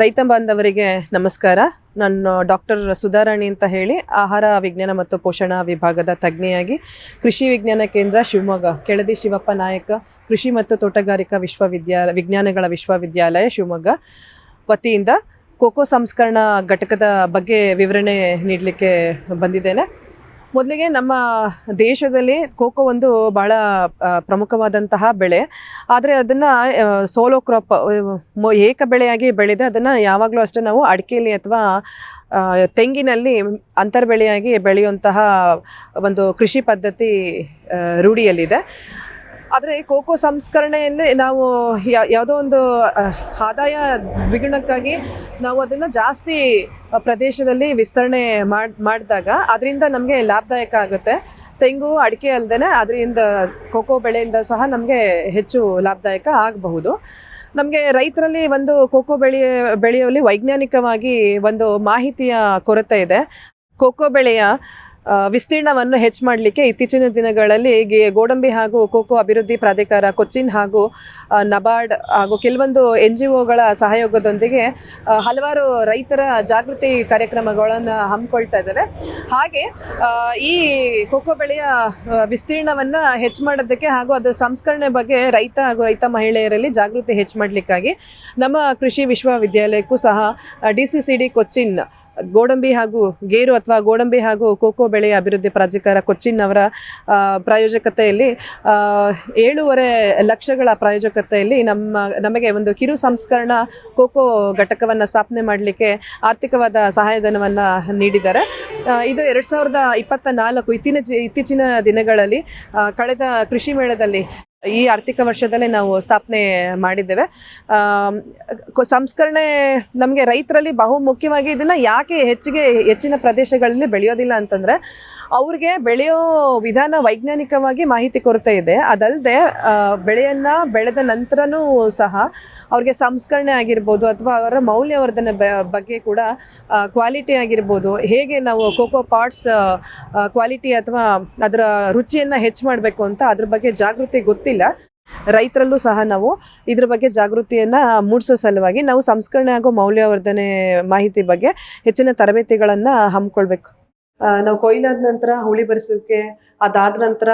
ರೈತ ಬಾಂಧವರಿಗೆ ನಮಸ್ಕಾರ. ನಾನು ಡಾಕ್ಟರ್ ಸುಧಾರಾಣಿ ಅಂತ ಹೇಳಿ ಆಹಾರ ವಿಜ್ಞಾನ ಮತ್ತು ಪೋಷಣಾ ವಿಭಾಗದ ತಜ್ಞೆಯಾಗಿ ಕೃಷಿ ವಿಜ್ಞಾನ ಕೇಂದ್ರ ಶಿವಮೊಗ್ಗ, ಕೆಳದಿ ಶಿವಪ್ಪ ನಾಯಕ, ಕೃಷಿ ಮತ್ತು ತೋಟಗಾರಿಕಾ ವಿಶ್ವವಿದ್ಯಾಲಯ ವಿಜ್ಞಾನಗಳ ವಿಶ್ವವಿದ್ಯಾಲಯ ಶಿವಮೊಗ್ಗ ವತಿಯಿಂದ ಕೋಕೋ ಸಂಸ್ಕರಣಾ ಘಟಕದ ಬಗ್ಗೆ ವಿವರಣೆ ನೀಡಲಿಕ್ಕೆ ಬಂದಿದ್ದೇನೆ. ಮೊದಲಿಗೆ ನಮ್ಮ ದೇಶದಲ್ಲಿ ಕೋಕೋ ಒಂದು ಆ, ಪ್ರಮುಖವಾದಂತಹ ಬೆಳೆ. ಆದರೆ ಅದನ್ನು ಸೋಲೋ ಕ್ರಾಪ್ ಏಕ ಬೆಳೆಯಾಗಿ ಬೆಳೆದು ಅದನ್ನು ಯಾವಾಗಲೂ ಅಷ್ಟೇ ನಾವು ಅಡಿಕೆಯಲ್ಲಿ ಅಥವಾ ತೆಂಗಿನಲ್ಲಿ ಅಂತರ್ಬೆಳೆಯಾಗಿ ಬೆಳೆಯುವಂತಹ ಒಂದು ಕೃಷಿ ಪದ್ಧತಿ ರೂಢಿಯಲ್ಲಿದೆ. ಆದರೆ ಕೋಕೋ ಸಂಸ್ಕರಣೆಯಲ್ಲಿ ನಾವು ಯಾವುದೋ ಒಂದು ಆದಾಯ ದ್ವಿಗುಣಕ್ಕಾಗಿ ನಾವು ಅದನ್ನು ಜಾಸ್ತಿ ಪ್ರದೇಶದಲ್ಲಿ ವಿಸ್ತರಣೆ ಮಾಡಿ, ಮಾಡಿದಾಗ ಅದರಿಂದ ನಮಗೆ ಲಾಭದಾಯಕ ಆಗುತ್ತೆ. ತೆಂಗು ಅಡಿಕೆ ಅಲ್ಲದೆ ಅದರಿಂದ ಕೋಕೋ ಬೆಳೆಯಿಂದ ಸಹ ನಮಗೆ ಹೆಚ್ಚು ಲಾಭದಾಯಕ ಆಗಬಹುದು. ನಮಗೆ ರೈತರಲ್ಲಿ ಒಂದು ಕೋಕೋ ಬೆಳೆಯ ಬೆಳೆಯುವಲ್ಲಿ ವೈಜ್ಞಾನಿಕವಾಗಿ ಒಂದು ಮಾಹಿತಿಯ ಕೊರತೆ ಇದೆ. ಕೋಕೋ ಬೆಳೆಯ ವಿಸ್ತೀರ್ಣವನ್ನು ಹೆಚ್ಚು ಮಾಡಲಿಕ್ಕೆ ಇತ್ತೀಚಿನ ದಿನಗಳಲ್ಲಿ ಗೋಡಂಬಿ ಹಾಗೂ ಕೋಕೋ ಅಭಿವೃದ್ಧಿ ಪ್ರಾಧಿಕಾರ ಕೊಚ್ಚಿನ್ ಹಾಗೂ ನಬಾರ್ಡ್ ಹಾಗೂ ಕೆಲವೊಂದು ಎನ್ ಜಿ ಒಗಳ ಸಹಯೋಗದೊಂದಿಗೆ ಹಲವಾರು ರೈತರ ಜಾಗೃತಿ ಕಾರ್ಯಕ್ರಮಗಳನ್ನು ಹಮ್ಮಿಕೊಳ್ತಾ ಇದ್ದಾರೆ. ಹಾಗೆ ಈ ಕೋಕೋ ಬೆಳೆಯ ವಿಸ್ತೀರ್ಣವನ್ನು ಹೆಚ್ಚು ಮಾಡೋದಕ್ಕೆ ಹಾಗೂ ಅದರ ಸಂಸ್ಕರಣೆ ಬಗ್ಗೆ ರೈತ ಹಾಗೂ ರೈತ ಮಹಿಳೆಯರಲ್ಲಿ ಜಾಗೃತಿ ಹೆಚ್ಚು ಮಾಡಲಿಕ್ಕಾಗಿ ನಮ್ಮ ಕೃಷಿ ವಿಶ್ವವಿದ್ಯಾಲಯಕ್ಕೂ ಸಹ D C C D Cochin ಗೋಡಂಬಿ ಹಾಗೂ ಗೇರು ಅಥವಾ ಗೋಡಂಬಿ ಹಾಗೂ ಕೋಕೋ ಬೆಳೆಯ ಅಭಿವೃದ್ಧಿ ಪ್ರಾಧಿಕಾರ ಕೊಚ್ಚಿನ್ ಅವರ ಪ್ರಾಯೋಜಕತೆಯಲ್ಲಿ ಏಳೂವರೆ ಲಕ್ಷಗಳ ಪ್ರಾಯೋಜಕತೆಯಲ್ಲಿ ನಮ್ಮ, ನಮಗೆ ಒಂದು ಕಿರು ಸಂಸ್ಕರಣಾ ಕೋಕೋ ಘಟಕವನ್ನು ಸ್ಥಾಪನೆ ಮಾಡಲಿಕ್ಕೆ ಆರ್ಥಿಕವಾದ ಸಹಾಯಧನವನ್ನು ನೀಡಿದ್ದಾರೆ. ಇದು ಎರಡು ಸಾವಿರದ ಇಪ್ಪತ್ತ ನಾಲ್ಕು ಇತ್ತೀನ ಇತ್ತೀಚಿನ ದಿನಗಳಲ್ಲಿ ಕಳೆದ ಕೃಷಿ ಮೇಳದಲ್ಲಿ ಈ ಆರ್ಥಿಕ ವರ್ಷದಲ್ಲೇ ನಾವು ಸ್ಥಾಪನೆ ಮಾಡಿದ್ದೇವೆ. ಸಂಸ್ಕರಣೆ ನಮಗೆ ರೈತರಲ್ಲಿ ಬಹುಮುಖ್ಯವಾಗಿ ಇದನ್ನು ಯಾಕೆ ಹೆಚ್ಚಿಗೆ, ಹೆಚ್ಚಿನ ಪ್ರದೇಶಗಳಲ್ಲಿ ಬೆಳೆಯೋದಿಲ್ಲ ಅಂತಂದರೆ ಅವ್ರಿಗೆ ಬೆಳೆಯೋ ವಿಧಾನ ವೈಜ್ಞಾನಿಕವಾಗಿ ಮಾಹಿತಿ ಕೊರತೆ ಇದೆ. ಅದಲ್ಲದೆ ಬೆಳೆಯನ್ನು ಬೆಳೆದ ನಂತರನೂ ಸಹ ಅವ್ರಿಗೆ ಸಂಸ್ಕರಣೆ ಆಗಿರ್ಬೋದು ಅಥವಾ ಅವರ ಮೌಲ್ಯವರ್ಧನೆ ಬಗ್ಗೆ ಕೂಡ ಕ್ವಾಲಿಟಿ ಆಗಿರ್ಬೋದು. ಹೇಗೆ ನಾವು ಕೋಕೋ ಪಾಟ್ಸ್ ಕ್ವಾಲಿಟಿ ಅಥವಾ ಅದರ ರುಚಿಯನ್ನು ಹೆಚ್ಚು ಮಾಡಬೇಕು ಅಂತ ಅದ್ರ ಬಗ್ಗೆ ಜಾಗೃತಿ ಗೊತ್ತಿಲ್ಲ. ರೈತರಲ್ಲೂ ಸಹ ನಾವು ಇದ್ರ ಬಗ್ಗೆ ಜಾಗೃತಿಯನ್ನು ಮೂಡಿಸೋ ಸಲುವಾಗಿ ನಾವು ಸಂಸ್ಕರಣೆ ಹಾಗೂ ಮೌಲ್ಯವರ್ಧನೆ ಮಾಹಿತಿ ಬಗ್ಗೆ ಹೆಚ್ಚಿನ ತರಬೇತಿಗಳನ್ನು ಹಮ್ಮಿಕೊಳ್ಬೇಕು. ನಾವು ಕೊಯ್ಲಾದ ನಂತರ, ಹುಳಿ ಬರಿಸೋಕೆ, ಅದಾದ ನಂತರ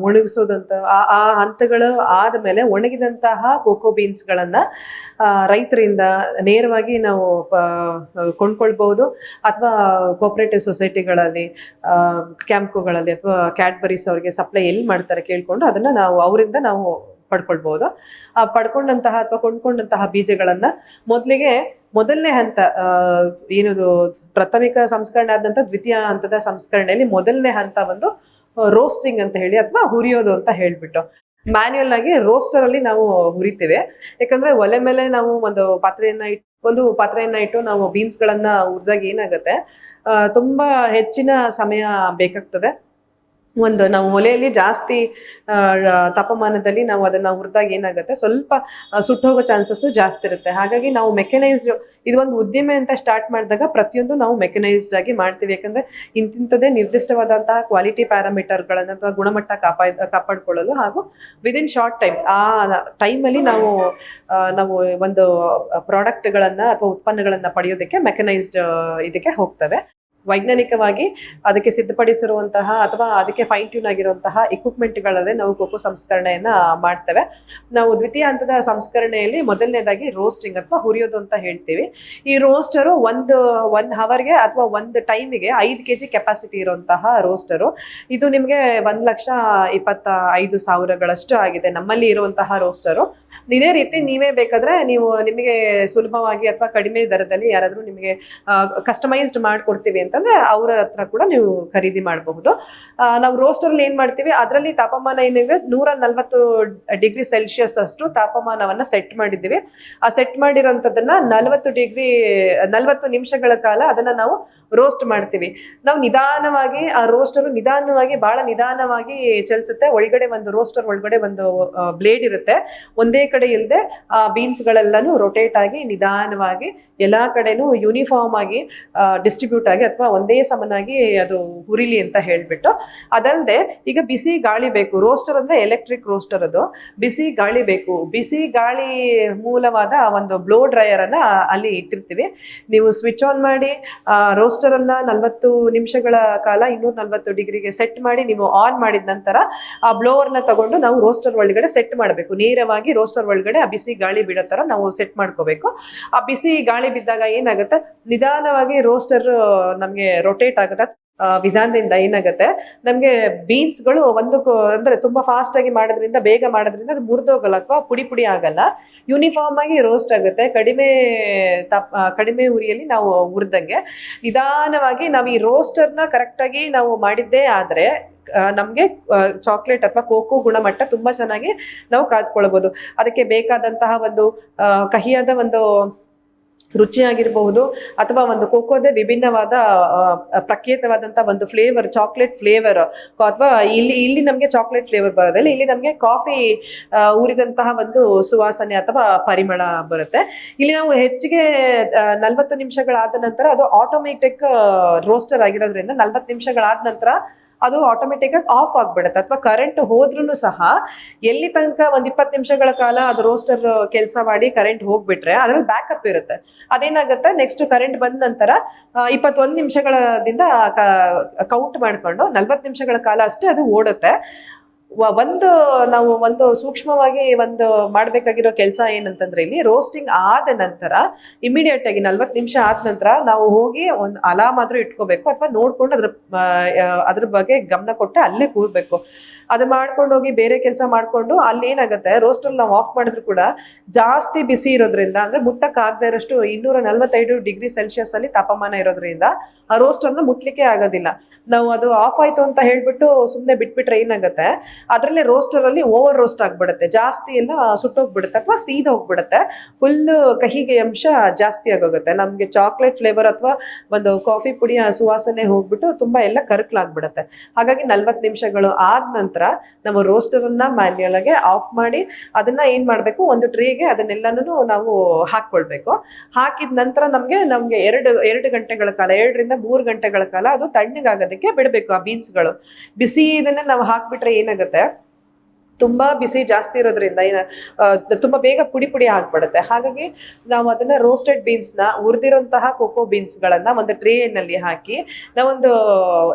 ಒಣಗಿಸೋದಂತ, ಆ ಆ ಹಂತಗಳು ಆದಮೇಲೆ ಒಣಗಿದಂತಹ ಕೋಕೋ ಬೀನ್ಸ್ಗಳನ್ನು ರೈತರಿಂದ ನೇರವಾಗಿ ನಾವು ಕೊಂಡ್ಕೊಳ್ಬಹುದು ಅಥವಾ ಕೋಪರೇಟಿವ್ ಸೊಸೈಟಿಗಳಲ್ಲಿ ಕ್ಯಾಂಪ್ಗಳಲ್ಲಿ ಅಥವಾ ಕ್ಯಾಡ್ಬರೀಸ್ ಅವರಿಗೆ ಸಪ್ಲೈ ಎಲ್ಲಿ ಮಾಡ್ತಾರೆ ಕೇಳಿಕೊಂಡು ಅದನ್ನು ನಾವು, ಅವರಿಂದ ನಾವು ಪಡ್ಕೊಳ್ಬೋದು. ಆ, ಪಡ್ಕೊಂಡಂತಹ ಅಥವಾ ಕೊಂಡ್ಕೊಂಡಂತಹ ಬೀಜಗಳನ್ನು ಮೊದಲಿಗೆ ಮೊದಲನೇ ಹಂತ ಏನು ಪ್ರಾಥಮಿಕ ಸಂಸ್ಕರಣೆ ಆದ ನಂತರ ದ್ವಿತೀಯ ಹಂತದ ಸಂಸ್ಕರಣೆಯಲ್ಲಿ ಮೊದಲನೇ ಹಂತ ಒಂದು ರೋಸ್ಟಿಂಗ್ ಅಂತ ಹೇಳಿ ಅಥವಾ ಹುರಿಯೋದು ಅಂತ ಹೇಳ್ಬಿಟ್ಟು. ಮ್ಯಾನ್ಯಲ್ ಆಗಿ ರೋಸ್ಟರ್ ಅಲ್ಲಿ ನಾವು ಹುರಿತೇವೆ. ಯಾಕಂದ್ರೆ ಒಲೆ ಮೇಲೆ ನಾವು ಒಂದು ಪಾತ್ರೆಯನ್ನ ಇಟ್ಟು ಒಂದು ಪಾತ್ರೆಯನ್ನ ಇಟ್ಟು ನಾವು ಬೀನ್ಸ್ ಗಳನ್ನ ಹುರಿದಾಗ ಏನಾಗುತ್ತೆ ತುಂಬಾ ಹೆಚ್ಚಿನ ಸಮಯ ಬೇಕಾಗ್ತದೆ. ಒಂದು ನಾವು ಒಲೆಯಲ್ಲಿ ಜಾಸ್ತಿ ತಾಪಮಾನದಲ್ಲಿ ನಾವು ಅದನ್ನ ಹುರಿದಾಗ ಏನಾಗುತ್ತೆ? ಸ್ವಲ್ಪ ಸುಟ್ಟೋಗೋ ಚಾನ್ಸಸ್ ಜಾಸ್ತಿ ಇರುತ್ತೆ. ಹಾಗಾಗಿ ನಾವು ಮೆಕನೈಸ್ಡ್ ಇದು ಒಂದು ಉದ್ದಿಮೆ ಅಂತ ಸ್ಟಾರ್ಟ್ ಮಾಡಿದಾಗ ಪ್ರತಿಯೊಂದು ನಾವು ಮೆಕನೈಸ್ಡ್ ಆಗಿ ಮಾಡ್ತೀವಿ. ಯಾಕಂದರೆ ಇಂತಿಂಥದ್ದೇ ನಿರ್ದಿಷ್ಟವಾದಂತಹ ಕ್ವಾಲಿಟಿ ಪ್ಯಾರಾಮೀಟರ್ಗಳನ್ನು ಅಥವಾ ಗುಣಮಟ್ಟ ಕಾಪಾಯ್, ಕಾಪಾಡಿಕೊಳ್ಳಲು ಹಾಗೂ ವಿದಿನ್ ಶಾರ್ಟ್ ಟೈಮ್ ಆ ಟೈಮಲ್ಲಿ ನಾವು ನಾವು ಒಂದು ಪ್ರಾಡಕ್ಟ್ಗಳನ್ನು ಅಥವಾ ಉತ್ಪನ್ನಗಳನ್ನು ಪಡೆಯೋದಕ್ಕೆ ಮೆಕನೈಸ್ಡ್ ಇದಕ್ಕೆ ಹೋಗ್ತವೆ. ವೈಜ್ಞಾನಿಕವಾಗಿ ಅದಕ್ಕೆ ಸಿದ್ಧಪಡಿಸಿರುವಂತಹ ಅಥವಾ ಅದಕ್ಕೆ ಫೈನ್ ಟ್ಯೂನ್ ಆಗಿರುವಂತಹ ಇಕ್ವಿಪ್ಮೆಂಟ್ಗಳಲ್ಲೇ ನಾವು ಕೋಕೋ ಸಂಸ್ಕರಣೆಯನ್ನ ಮಾಡ್ತೇವೆ. ನಾವು ದ್ವಿತೀಯ ಹಂತದ ಸಂಸ್ಕರಣೆಯಲ್ಲಿ ಮೊದಲನೇದಾಗಿ ರೋಸ್ಟಿಂಗ್ ಅಥವಾ ಹುರಿಯೋದು ಅಂತ ಹೇಳ್ತೀವಿ. ಈ ರೋಸ್ಟರು ಒಂದು ಒನ್ ಹವರ್ಗೆ ಅಥವಾ ಒಂದು ಟೈಮಿಗೆ ಐದು ಕೆ ಜಿ ಕೆಪಾಸಿಟಿ ಇರುವಂತಹ ರೋಸ್ಟರು ಇದು ನಿಮಗೆ ಒಂದು ಲಕ್ಷ ಇಪ್ಪತ್ತ ಐದು ಸಾವಿರಗಳಷ್ಟು ಆಗಿದೆ ನಮ್ಮಲ್ಲಿ ಇರುವಂತಹ ರೋಸ್ಟರು ಇದೇ ರೀತಿ ನೀವೇ ಬೇಕಾದ್ರೆ ನೀವು ನಿಮಗೆ ಸುಲಭವಾಗಿ ಅಥವಾ ಕಡಿಮೆ ದರದಲ್ಲಿ ಯಾರಾದರೂ ನಿಮಗೆ ಕಸ್ಟಮೈಸ್ಡ್ ಮಾಡ್ಕೊಡ್ತೀವಿ ಅಂತಂದ್ರೆ ಅವ್ರ ಹತ್ರ ಕೂಡ ನೀವು ಖರೀದಿ ಮಾಡಬಹುದು. ನಾವು ರೋಸ್ಟರ್ ಅಲ್ಲಿ ಏನ್ ಮಾಡ್ತೀವಿ, ಅದರಲ್ಲಿ ತಾಪಮಾನ ಏನಿದೆ ನೂರ ನಲ್ವತ್ತು ಡಿಗ್ರಿ ಸೆಲ್ಸಿಯಸ್ ಅಷ್ಟು ತಾಪಮಾನವನ್ನ ಸೆಟ್ ಮಾಡಿದ್ದೀವಿ. ಆ ಸೆಟ್ ಮಾಡಿರೋಂಥದ್ದನ್ನ ನಲವತ್ತು ಡಿಗ್ರಿ, ನಲವತ್ತು ನಿಮಿಷಗಳ ಕಾಲ ಅದನ್ನ ನಾವು ರೋಸ್ಟ್ ಮಾಡ್ತೀವಿ. ನಾವು ನಿಧಾನವಾಗಿ, ಆ ರೋಸ್ಟರ್ ನಿಧಾನವಾಗಿ ಬಹಳ ನಿಧಾನವಾಗಿ ಚಲಿಸುತ್ತೆ. ಒಳಗಡೆ ಒಂದು ರೋಸ್ಟರ್ ಒಳಗಡೆ ಒಂದು ಬ್ಲೇಡ್ ಇರುತ್ತೆ. ಒಂದೇ ಕಡೆ ಇಲ್ಲದೆ ಆ ಬೀನ್ಸ್ಗಳೆಲ್ಲನೂ ರೊಟೇಟ್ ಆಗಿ ನಿಧಾನವಾಗಿ ಎಲ್ಲಾ ಕಡೆನೂ ಯೂನಿಫಾರ್ಮ್ ಆಗಿ ಡಿಸ್ಟ್ರಿಬ್ಯೂಟ್ ಆಗಿ ಅಥವಾ ಅಥವಾ ಒಂದೇ ಸಮನಾಗಿ ಅದು ಹುರಿಲಿ ಅಂತ ಹೇಳ್ಬಿಟ್ಟು. ಅದಲ್ಲದೆ ಈಗ ಬಿಸಿ ಗಾಳಿ ಬೇಕು ರೋಸ್ಟರ್ ಅಂದ್ರೆ ಎಲೆಕ್ಟ್ರಿಕ್ ರೋಸ್ಟರ್ ಅದು. ಬಿಸಿ ಗಾಳಿ ಬೇಕು, ಬಿಸಿ ಗಾಳಿ ಮೂಲವಾದ ಒಂದು ಬ್ಲೋ ಡ್ರೈಯರ್ ಅನ್ನ ಅಲ್ಲಿ ಇಟ್ಟಿರ್ತೀವಿ. ನೀವು ಸ್ವಿಚ್ ಆನ್ ಮಾಡಿ ರೋಸ್ಟರ್ ಅನ್ನ ನಲ್ವತ್ತು ನಿಮಿಷಗಳ ಕಾಲ ಇನ್ನೂರ ನಲವತ್ತು ಡಿಗ್ರಿಗೆ ಸೆಟ್ ಮಾಡಿ, ನೀವು ಆನ್ ಮಾಡಿದ ನಂತರ ಆ ಬ್ಲೋವರ್ನ ತಗೊಂಡು ನಾವು ರೋಸ್ಟರ್ ಒಳಗಡೆ ಸೆಟ್ ಮಾಡಬೇಕು. ನೇರವಾಗಿ ರೋಸ್ಟರ್ ಒಳಗಡೆ ಆ ಬಿಸಿ ಗಾಳಿ ಬಿಡೋ ತರ ನಾವು ಸೆಟ್ ಮಾಡ್ಕೋಬೇಕು. ಆ ಬಿಸಿ ಗಾಳಿ ಬಿದ್ದಾಗ ಏನಾಗುತ್ತೆ? ನಿಧಾನವಾಗಿ ರೋಸ್ಟರ್ ನಮ್ಗೆ ರೊಟೇಟ್ ಆಗುತ್ತೆ ವಿಧಾನದಿಂದ ಏನಾಗುತ್ತೆ? ನಮ್ಗೆ ಬೀನ್ಸ್ಗಳು ಒಂದು ಅಂದ್ರೆ ತುಂಬಾ ಫಾಸ್ಟ್ ಆಗಿ ಮಾಡೋದ್ರಿಂದ, ಬೇಗ ಮಾಡೋದ್ರಿಂದ ಅದು ಮುರಿದೋಗಲ್ಲ ಅಥವಾ ಪುಡಿ ಪುಡಿ ಆಗಲ್ಲ. ಯೂನಿಫಾರ್ಮ್ ಆಗಿ ರೋಸ್ಟ್ ಆಗುತ್ತೆ. ಕಡಿಮೆ ತಪ್ಪ ಕಡಿಮೆ ಉರಿಯಲ್ಲಿ ನಾವು ಹುರಿದಂಗೆ ನಿಧಾನವಾಗಿ ನಾವು ಈ ರೋಸ್ಟರ್ನ ಕರೆಕ್ಟಾಗಿ ನಾವು ಮಾಡಿದ್ದೇ ಆದ್ರೆ ನಮಗೆ ನಮ್ಗೆ ಚಾಕ್ಲೇಟ್ ಅಥವಾ ಕೋಕೋ ಗುಣಮಟ್ಟ ತುಂಬಾ ಚೆನ್ನಾಗಿ ನಾವು ಕಾಯ್ದುಕೊಳ್ಬಹುದು ಅದಕ್ಕೆ ಬೇಕಾದಂತಹ ಒಂದು ಕಹಿಯಾದ ಒಂದು ರುಚಿಯಾಗಿರಬಹುದು ಅಥವಾ ಒಂದು ಕೋಕೋದೇ ವಿಭಿನ್ನವಾದ ಪ್ರಖ್ಯಾತವಾದಂತಹ ಒಂದು ಫ್ಲೇವರ್ ಚಾಕ್ಲೇಟ್ ಫ್ಲೇವರ್ ಅಥವಾ ಇಲ್ಲಿ ಇಲ್ಲಿ ನಮಗೆ ಚಾಕ್ಲೇಟ್ ಫ್ಲೇವರ್ ಬರೋದಿಲ್ಲ ಇಲ್ಲಿ ನಮಗೆ ಕಾಫಿ ಊರಿದಂತಹ ಒಂದು ಸುವಾಸನೆ ಅಥವಾ ಪರಿಮಳ ಬರುತ್ತೆ. ಇಲ್ಲಿ ನಾವು ಹೆಚ್ಚಿಗೆ ನಲವತ್ತು ನಿಮಿಷಗಳಾದ ನಂತರ ಅದು ಆಟೋಮೆಟಿಕ್ ರೋಸ್ಟರ್ ಆಗಿರೋದ್ರಿಂದ ನಲವತ್ತು ನಿಮಿಷಗಳಾದ ನಂತರ ಅದು ಆಟೋಮೆಟಿಕ್ ಆಗಿ ಆಫ್ ಆಗ್ಬಿಡುತ್ತೆ. ಅಥವಾ ಕರೆಂಟ್ ಹೋದ್ರೂ ಸಹ ಎಲ್ಲಿ ತನಕ ಒಂದ್ ಇಪ್ಪತ್ತು ನಿಮಿಷಗಳ ಕಾಲ ಅದು ರೋಸ್ಟರ್ ಕೆಲಸ ಮಾಡಿ ಕರೆಂಟ್ ಹೋಗ್ಬಿಟ್ರೆ ಅದ್ರಲ್ಲಿ ಬ್ಯಾಕಪ್ ಇರುತ್ತೆ. ಅದೇನಾಗುತ್ತೆ? ನೆಕ್ಸ್ಟ್ ಕರೆಂಟ್ ಬಂದ ನಂತರ ಇಪ್ಪತ್ತೊಂದು ನಿಮಿಷಗಳದಿಂದ ಕೌಂಟ್ ಮಾಡ್ಕೊಂಡು ನಲ್ವತ್ತು ನಿಮಿಷಗಳ ಕಾಲ ಅಷ್ಟೇ ಅದು ಓಡುತ್ತೆ. ಒಂದು ನಾವು ಒಂದು ಸೂಕ್ಷ್ಮವಾಗಿ ಒಂದು ಮಾಡ್ಬೇಕಾಗಿರೋ ಕೆಲಸ ಏನಂತಂದ್ರೆ ಇಲ್ಲಿ ರೋಸ್ಟಿಂಗ್ ಆದ ನಂತರ ಇಮಿಡಿಯೇಟ್ ಆಗಿ ನಲ್ವತ್ತು ನಿಮಿಷ ಆದ ನಂತರ ನಾವು ಹೋಗಿ ಒಂದು ಅಲಾಮ್ ಆದ್ರೂ ಇಟ್ಕೋಬೇಕು ಅಥವಾ ನೋಡ್ಕೊಂಡು ಅದ್ರ ಅದ್ರ ಬಗ್ಗೆ ಗಮನ ಕೊಟ್ಟು ಅಲ್ಲೇ ಕೂರ್ಬೇಕು. ಅದು ಮಾಡ್ಕೊಂಡು ಹೋಗಿ ಬೇರೆ ಕೆಲಸ ಮಾಡ್ಕೊಂಡು ಅಲ್ಲಿ ಏನಾಗುತ್ತೆ ರೋಸ್ಟರ್ ನಾವು ಆಫ್ ಮಾಡಿದ್ರು ಕೂಡ ಜಾಸ್ತಿ ಬಿಸಿ ಇರೋದ್ರಿಂದ ಅಂದ್ರೆ ಮುಟ್ಟಕ್ ಆಗದೆ ಇರೋಷ್ಟು ಇನ್ನೂರ ನಲ್ವತ್ತೈದು ಡಿಗ್ರಿ ಸೆಲ್ಸಿಯಸ್ ಅಲ್ಲಿ ತಾಪಮಾನ ಇರೋದ್ರಿಂದ ಆ ರೋಸ್ಟರ್ನ ಮುಟ್ಲಿಕ್ಕೆ ಆಗೋದಿಲ್ಲ. ನಾವು ಅದು ಆಫ್ ಆಯ್ತು ಅಂತ ಹೇಳ್ಬಿಟ್ಟು ಸುಮ್ಮನೆ ಬಿಟ್ಬಿಟ್ರೆ ಏನಾಗುತ್ತೆ ಅದರಲ್ಲೇ ರೋಸ್ಟರಲ್ಲಿ ಓವರ್ ರೋಸ್ಟ್ ಆಗಿಬಿಡುತ್ತೆ. ಜಾಸ್ತಿ ಎಲ್ಲ ಸುಟ್ಟೋಗ್ಬಿಡುತ್ತೆ ಅಥವಾ ಸೀದ ಹೋಗ್ಬಿಡುತ್ತೆ. ಫುಲ್ ಕಹಿಗೆ ಅಂಶ ಜಾಸ್ತಿ ಆಗೋಗುತ್ತೆ. ನಮ್ಗೆ ಚಾಕ್ಲೇಟ್ ಫ್ಲೇವರ್ ಅಥವಾ ಒಂದು ಕಾಫಿ ಪುಡಿಯ ಸುವಾಸನೆ ಹೋಗ್ಬಿಟ್ಟು ತುಂಬಾ ಎಲ್ಲ ಕರ್ಕಲಾಗ್ಬಿಡುತ್ತೆ. ಹಾಗಾಗಿ ನಲ್ವತ್ತು ನಿಮಿಷಗಳು ಆದ ನಂತರ ನಮ್ಮ ರೋಸ್ಟರ್ ಅನ್ನ ಮ್ಯಾನ್ಯಲ್ ಆಗಿ ಆಫ್ ಮಾಡಿ ಅದನ್ನ ಏನ್ ಮಾಡ್ಬೇಕು? ಒಂದು ಟ್ರೀಗೆ ಅದನ್ನೆಲ್ಲನೂ ನಾವು ಹಾಕ್ಕೊಳ್ಬೇಕು. ಹಾಕಿದ ನಂತರ ನಮ್ಗೆ ನಮ್ಗೆ ಎರಡು ಎರಡು ಗಂಟೆಗಳ ಕಾಲ, ಎರಡರಿಂದ ಮೂರು ಗಂಟೆಗಳ ಕಾಲ ಅದು ತಣ್ಣಗಾಗೋದಕ್ಕೆ ಬಿಡಬೇಕು ಆ ಬೀನ್ಸ್ಗಳು ಬಿಸಿ ಇದನ್ನ ನಾವು ಹಾಕ್ಬಿಟ್ರೆ ಏನಾಗುತ್ತೆ? ತುಂಬಾ ಬಿಸಿ ಜಾಸ್ತಿ ಇರೋದ್ರಿಂದ ತುಂಬಾ ಬೇಗ ಪುಡಿ ಪುಡಿ ಆಗ್ಬಿಡುತ್ತೆ. ಹಾಗಾಗಿ ನಾವು ಅದನ್ನ ರೋಸ್ಟೆಡ್ ಬೀನ್ಸ್ನ ಹುರಿದಿರುವಂತಹ ಕೋಕೋ ಬೀನ್ಸ್ಗಳನ್ನ ಒಂದು ಟ್ರೇನಲ್ಲಿ ಹಾಕಿ ನಾವೊಂದು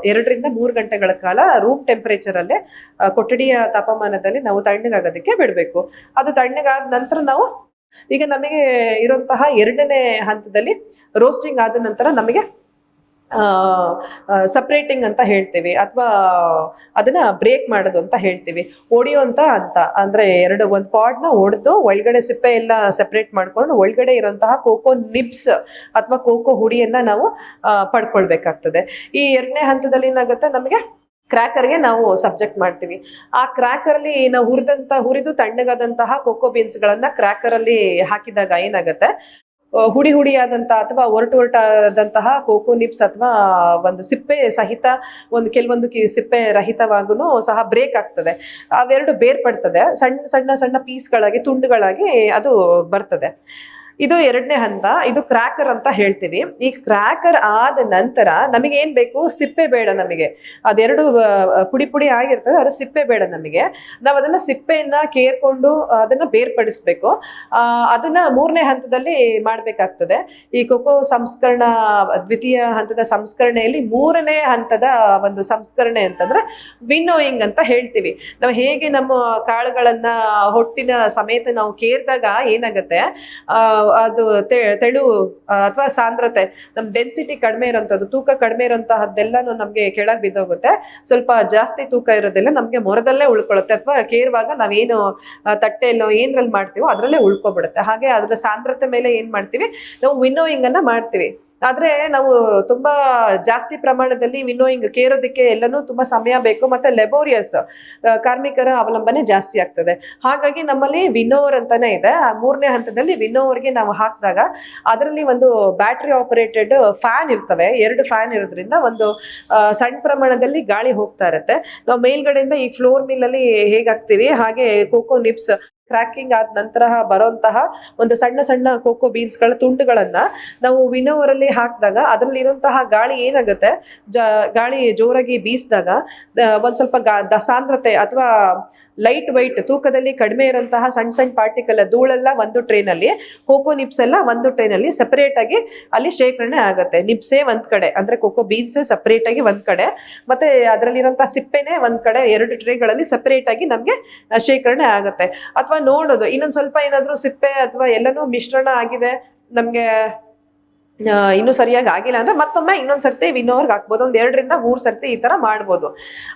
ಎರಡರಿಂದ ಮೂರು ಗಂಟೆಗಳ ಕಾಲ ರೂಮ್ ಟೆಂಪರೇಚರ್ ಅಲ್ಲೇ ಆ, ಕೊಠಡಿಯ ತಾಪಮಾನದಲ್ಲಿ ನಾವು ತಣ್ಣಗಾಗೋದಕ್ಕೆ ಬಿಡಬೇಕು. ಅದು ತಣ್ಣಗಾದ ನಂತರ ನಾವು ಈಗ ನಮಗೆ ಇರುವಂತಹ ಎರಡನೇ ಹಂತದಲ್ಲಿ ರೋಸ್ಟಿಂಗ್ ಆದ ನಂತರ ನಮಗೆ ಸಪ್ರೇಟಿಂಗ್ ಅಂತ ಹೇಳ್ತೀವಿ ಅಥವಾ ಅದನ್ನ ಬ್ರೇಕ್ ಮಾಡೋದು ಅಂತ ಹೇಳ್ತೀವಿ. ಒಡಿಯೋ ಅಂತ ಅಂದ್ರೆ ಎರಡು, ಒಂದು ನ ಒಡೆದು ಒಳಗಡೆ ಸಿಪ್ಪೆ ಎಲ್ಲ ಸೆಪರೇಟ್ ಮಾಡ್ಕೊಂಡು ಒಳಗಡೆ ಇರುವಂತಹ ಕೋಕೋ ನಿಬ್ಸ್ ಅಥವಾ ಕೋಕೋ ಹುಡಿಯನ್ನ ನಾವು ಪಡ್ಕೊಳ್ಬೇಕಾಗ್ತದೆ. ಈ ಎರಡನೇ ಹಂತದಲ್ಲಿ ಏನಾಗುತ್ತೆ? ನಮಗೆ ಕ್ರ್ಯಾಕರ್ಗೆ ನಾವು ಸಬ್ಜೆಕ್ಟ್ ಮಾಡ್ತೀವಿ. ಆ ಕ್ರ್ಯಾಕರ್ಲಿ ನಾವು ಹುರಿದಂತ, ಹುರಿದು ತಣ್ಣಗಾದಂತಹ ಕೋಕೋ ಬೀನ್ಸ್ಗಳನ್ನ ಕ್ರ್ಯಾಕರಲ್ಲಿ ಹಾಕಿದಾಗ ಏನಾಗುತ್ತೆ? ಹುಡಿ ಹುಡಿಯಾದಂತಹ ಅಥವಾ ಒರಟು ಒರಟಾದಂತಹ ಕೋಕೋ ನಿಪ್ಸ್ ಅಥವಾ ಒಂದು ಸಿಪ್ಪೆ ಸಹಿತ, ಒಂದು ಕೆಲವೊಂದು ಸಿಪ್ಪೆ ರಹಿತವಾಗೂ ಸಹ ಬ್ರೇಕ್ ಆಗ್ತದೆ. ಅವೆರಡು ಬೇರ್ಪಡ್ತದೆ. ಸಣ್ಣ ಸಣ್ಣ ಸಣ್ಣ ಪೀಸ್ಗಳಾಗಿ ತುಂಡುಗಳಾಗಿ ಅದು ಬರ್ತದೆ. ಇದು ಎರಡನೇ ಹಂತ, ಇದು ಕ್ರ್ಯಾಕರ್ ಅಂತ ಹೇಳ್ತೀವಿ. ಈ ಕ್ರ್ಯಾಕರ್ ಆದ ನಂತರ ನಮಗೆ ಏನ್ ಬೇಕು? ಸಿಪ್ಪೆ ಬೇಡ ನಮಗೆ. ಅದೆರಡು ಪುಡಿ ಪುಡಿ ಆಗಿರ್ತದೆ ಅದ್ರ ಸಿಪ್ಪೆ ಬೇಡ ನಮಗೆ. ನಾವು ಅದನ್ನ ಸಿಪ್ಪೆಯನ್ನ ಕೇರ್ಕೊಂಡು ಅದನ್ನ ಬೇರ್ಪಡಿಸ್ಬೇಕು. ಅದನ್ನ ಮೂರನೇ ಹಂತದಲ್ಲಿ ಮಾಡ್ಬೇಕಾಗ್ತದೆ. ಈ ಕೊಕೋ ಸಂಸ್ಕರಣ, ದ್ವಿತೀಯ ಹಂತದ ಸಂಸ್ಕರಣೆಯಲ್ಲಿ ಮೂರನೇ ಹಂತದ ಒಂದು ಸಂಸ್ಕರಣೆ ಅಂತಂದ್ರೆ ವಿನ್ನೋಯಿಂಗ್ ಅಂತ ಹೇಳ್ತೀವಿ. ನಾವು ಹೇಗೆ ನಮ್ಮ ಕಾಳುಗಳನ್ನ ಹೊಟ್ಟಿನ ಸಮೇತ ನಾವು ಕೇರ್ದಾಗ ಏನಾಗುತ್ತೆ? ಅದು ತೆಳು ಅಥವಾ ಸಾಂದ್ರತೆ, ನಮ್ ಡೆನ್ಸಿಟಿ ಕಡಿಮೆ ಇರೋಂಥದ್ದು, ತೂಕ ಕಡಿಮೆ ಇರೋಂತಹದ್ದೆಲ್ಲನೂ ನಮ್ಗೆ ಕೆಳಗೆ ಬಿದ್ದೋಗುತ್ತೆ. ಸ್ವಲ್ಪ ಜಾಸ್ತಿ ತೂಕ ಇರೋದೆಲ್ಲ, ನಮ್ಗೆ ಮೊರದಲ್ಲೇ ಉಳ್ಕೊಳ್ಳುತ್ತೆ, ಅಥವಾ ಕೇರುವಾಗ ನಾವೇನು ತಟ್ಟೆಯಲ್ಲೋ ಏನ್ರಲ್ಲಿ ಮಾಡ್ತೀವೋ ಅದರಲ್ಲೇ ಉಳ್ಕೊಬಿಡುತ್ತೆ. ಹಾಗೆ ಅದರ ಸಾಂದ್ರತೆ ಮೇಲೆ ಏನ್ ಮಾಡ್ತೀವಿ? ನಾವು ವಿನ್ನೋಯಿಂಗ್ ಅನ್ನ ಮಾಡ್ತೀವಿ. ಆದ್ರೆ ನಾವು ತುಂಬಾ ಜಾಸ್ತಿ ಪ್ರಮಾಣದಲ್ಲಿ ವಿನ್ನೋಯಿಂಗ್ ಕೇರೋದಕ್ಕೆ ಎಲ್ಲನೂ ತುಂಬಾ ಸಮಯ ಬೇಕು, ಮತ್ತೆ ಲೆಬೋರಿಯಸ್ ಕಾರ್ಮಿಕರ ಅವಲಂಬನೆ ಜಾಸ್ತಿ ಆಗ್ತದೆ. ಹಾಗಾಗಿ ನಮ್ಮಲ್ಲಿ ವಿನ್ನೋವರ್ ಅಂತಾನೆ ಇದೆ. ಆ ಮೂರನೇ ಹಂತದಲ್ಲಿ ವಿನ್ನೋವರ್ಗೆ ನಾವು ಹಾಕಿದಾಗ ಅದರಲ್ಲಿ ಒಂದು ಬ್ಯಾಟ್ರಿ ಆಪರೇಟೆಡ್ ಫ್ಯಾನ್ ಇರ್ತವೆ. ಎರಡು ಫ್ಯಾನ್ ಇರೋದ್ರಿಂದ ಒಂದು ಸಣ್ಣ ಪ್ರಮಾಣದಲ್ಲಿ ಗಾಳಿ ಹೋಗ್ತಾ ಇರುತ್ತೆ. ನಾವು ಮೇಲ್ಗಡೆಯಿಂದ ಈ ಫ್ಲೋರ್ ಮಿಲ್ ಅಲ್ಲಿ ಹೇಗಾಗ್ತೀವಿ? ಹಾಗೆ ಕೋಕೋ ನಿಪ್ಸ್ ಕ್ರ್ಯಾಕಿಂಗ್ ಆದ ನಂತರ ಬರೋಂತಹ ಒಂದು ಸಣ್ಣ ಸಣ್ಣ ಕೋಕೋ ಬೀನ್ಸ್ಗಳ ತುಂಡುಗಳನ್ನ ನಾವು ವಿನೋವರಲ್ಲಿ ಹಾಕಿದಾಗ ಅದರಲ್ಲಿ ಇರುವಂತಹ ಗಾಳಿ ಏನಾಗುತ್ತೆ? ಜ, ಗಾಳಿ ಜೋರಾಗಿ ಬೀಸಿದಾಗ ಒಂದ್ ಸ್ವಲ್ಪ ಗಾ- ಸಾಂದ್ರತೆ ಅಥವಾ ಲೈಟ್ ವೈಟ್ ತೂಕದಲ್ಲಿ ಕಡಿಮೆ ಇರುವಂತಹ ಸಣ್ಣ ಸಣ್ಣ ಪಾರ್ಟಿಕಲ್ ಧೂಳೆಲ್ಲ ಒಂದು ಟ್ರೈನ್ ಅಲ್ಲಿ ಕೋಕೋ ನಿಪ್ಸ್ ಎಲ್ಲ ಒಂದು ಟ್ರೈನಲ್ಲಿ ಸಪರೇಟ್ ಆಗಿ ಅಲ್ಲಿ ಶೇಖರಣೆ ಆಗುತ್ತೆ. ನಿಪ್ಸೇ ಒಂದ್ ಕಡೆ, ಅಂದ್ರೆ ಕೋಕೋ ಬೀನ್ಸ್ ಸಪರೇಟ್ ಆಗಿ ಒಂದ್ ಕಡೆ, ಮತ್ತೆ ಅದರಲ್ಲಿರುವಂತಹ ಸಿಪ್ಪೆನೆ ಒಂದ್ ಕಡೆ, ಎರಡು ಟ್ರೇಗಳಲ್ಲಿ ಸಪರೇಟ್ ಆಗಿ ನಮಗೆ ಶೇಖರಣೆ ಆಗುತ್ತೆ. ಅಥವಾ ನೋಡೋದು, ಇನ್ನೊಂದು ಸ್ವಲ್ಪ ಏನಾದರೂ ಸಿಪ್ಪೆ ಅಥವಾ ಎಲ್ಲನೂ ಮಿಶ್ರಣ ಆಗಿದೆ, ನಮ್ಗೆ ಇನ್ನೂ ಸರಿಯಾಗಿ ಆಗಿಲ್ಲ ಅಂದ್ರೆ ಮತ್ತೊಮ್ಮೆ ಇನ್ನೊಂದ್ ಸರ್ತಿ ವಿನೋವರ್ಗೆ ಹಾಕ್ಬೋದು. ಒಂದ್ ಎರಡರಿಂದ ಮೂರು ಸರ್ತಿ ಈ ತರ ಮಾಡ್ಬೋದು.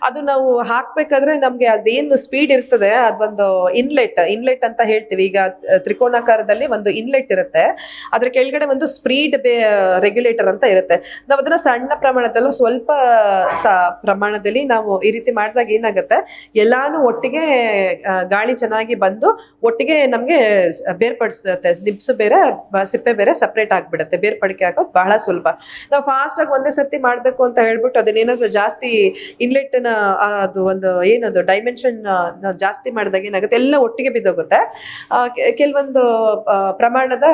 ಅದು ನಾವು ಹಾಕ್ಬೇಕಾದ್ರೆ ನಮ್ಗೆ ಅದೇನು ಸ್ಪೀಡ್ ಇರ್ತದೆ, ಅದೊಂದು ಇನ್ಲೆಟ್ ಇನ್ಲೆಟ್ ಅಂತ ಹೇಳ್ತೀವಿ. ಈಗ ತ್ರಿಕೋನಾಕಾರದಲ್ಲಿ ಒಂದು ಇನ್ಲೆಟ್ ಇರುತ್ತೆ. ಅದ್ರ ಕೆಳಗಡೆ ಒಂದು ಸ್ಪೀಡ್ ರೆಗ್ಯುಲೇಟರ್ ಅಂತ ಇರುತ್ತೆ. ನಾವು ಅದನ್ನ ಸಣ್ಣ ಪ್ರಮಾಣದಲ್ಲೂ ಸ್ವಲ್ಪ ಪ್ರಮಾಣದಲ್ಲಿ ನಾವು ಈ ರೀತಿ ಮಾಡಿದಾಗ ಏನಾಗುತ್ತೆ? ಎಲ್ಲಾನು ಒಟ್ಟಿಗೆ ಗಾಳಿ ಚೆನ್ನಾಗಿ ಬಂದು ಒಟ್ಟಿಗೆ ನಮ್ಗೆ ಬೇರ್ಪಡಿಸುತ್ತೆ. ನಿಪ್ಸು ಬೇರೆ ಸಿಪ್ಪೆ ಬೇರೆ ಸಪ್ರೇಟ್ ಆಗ್ಬಿಡುತ್ತೆ. ಬೇರ್ಪಡಿಕೆ ಹಾಕೋದು ಬಹಳ ಸುಲಭ. ನಾವು ಫಾಸ್ಟ್ ಆಗಿ ಒಂದೇ ಸರ್ತಿ ಮಾಡ್ಬೇಕು ಅಂತ ಹೇಳ್ಬಿಟ್ಟು ಅದನ್ನೇನಾದ್ರು ಜಾಸ್ತಿ ಇನ್ಲೆಟ್ನ ಅದು ಒಂದು ಏನದು ಡೈಮೆನ್ಷನ್ ಜಾಸ್ತಿ ಮಾಡಿದಾಗ ಏನಾಗುತ್ತೆ? ಎಲ್ಲ ಒಟ್ಟಿಗೆ ಬಿದ್ದೋಗುತ್ತೆ. ಕೆಲವೊಂದು ಪ್ರಮಾಣದ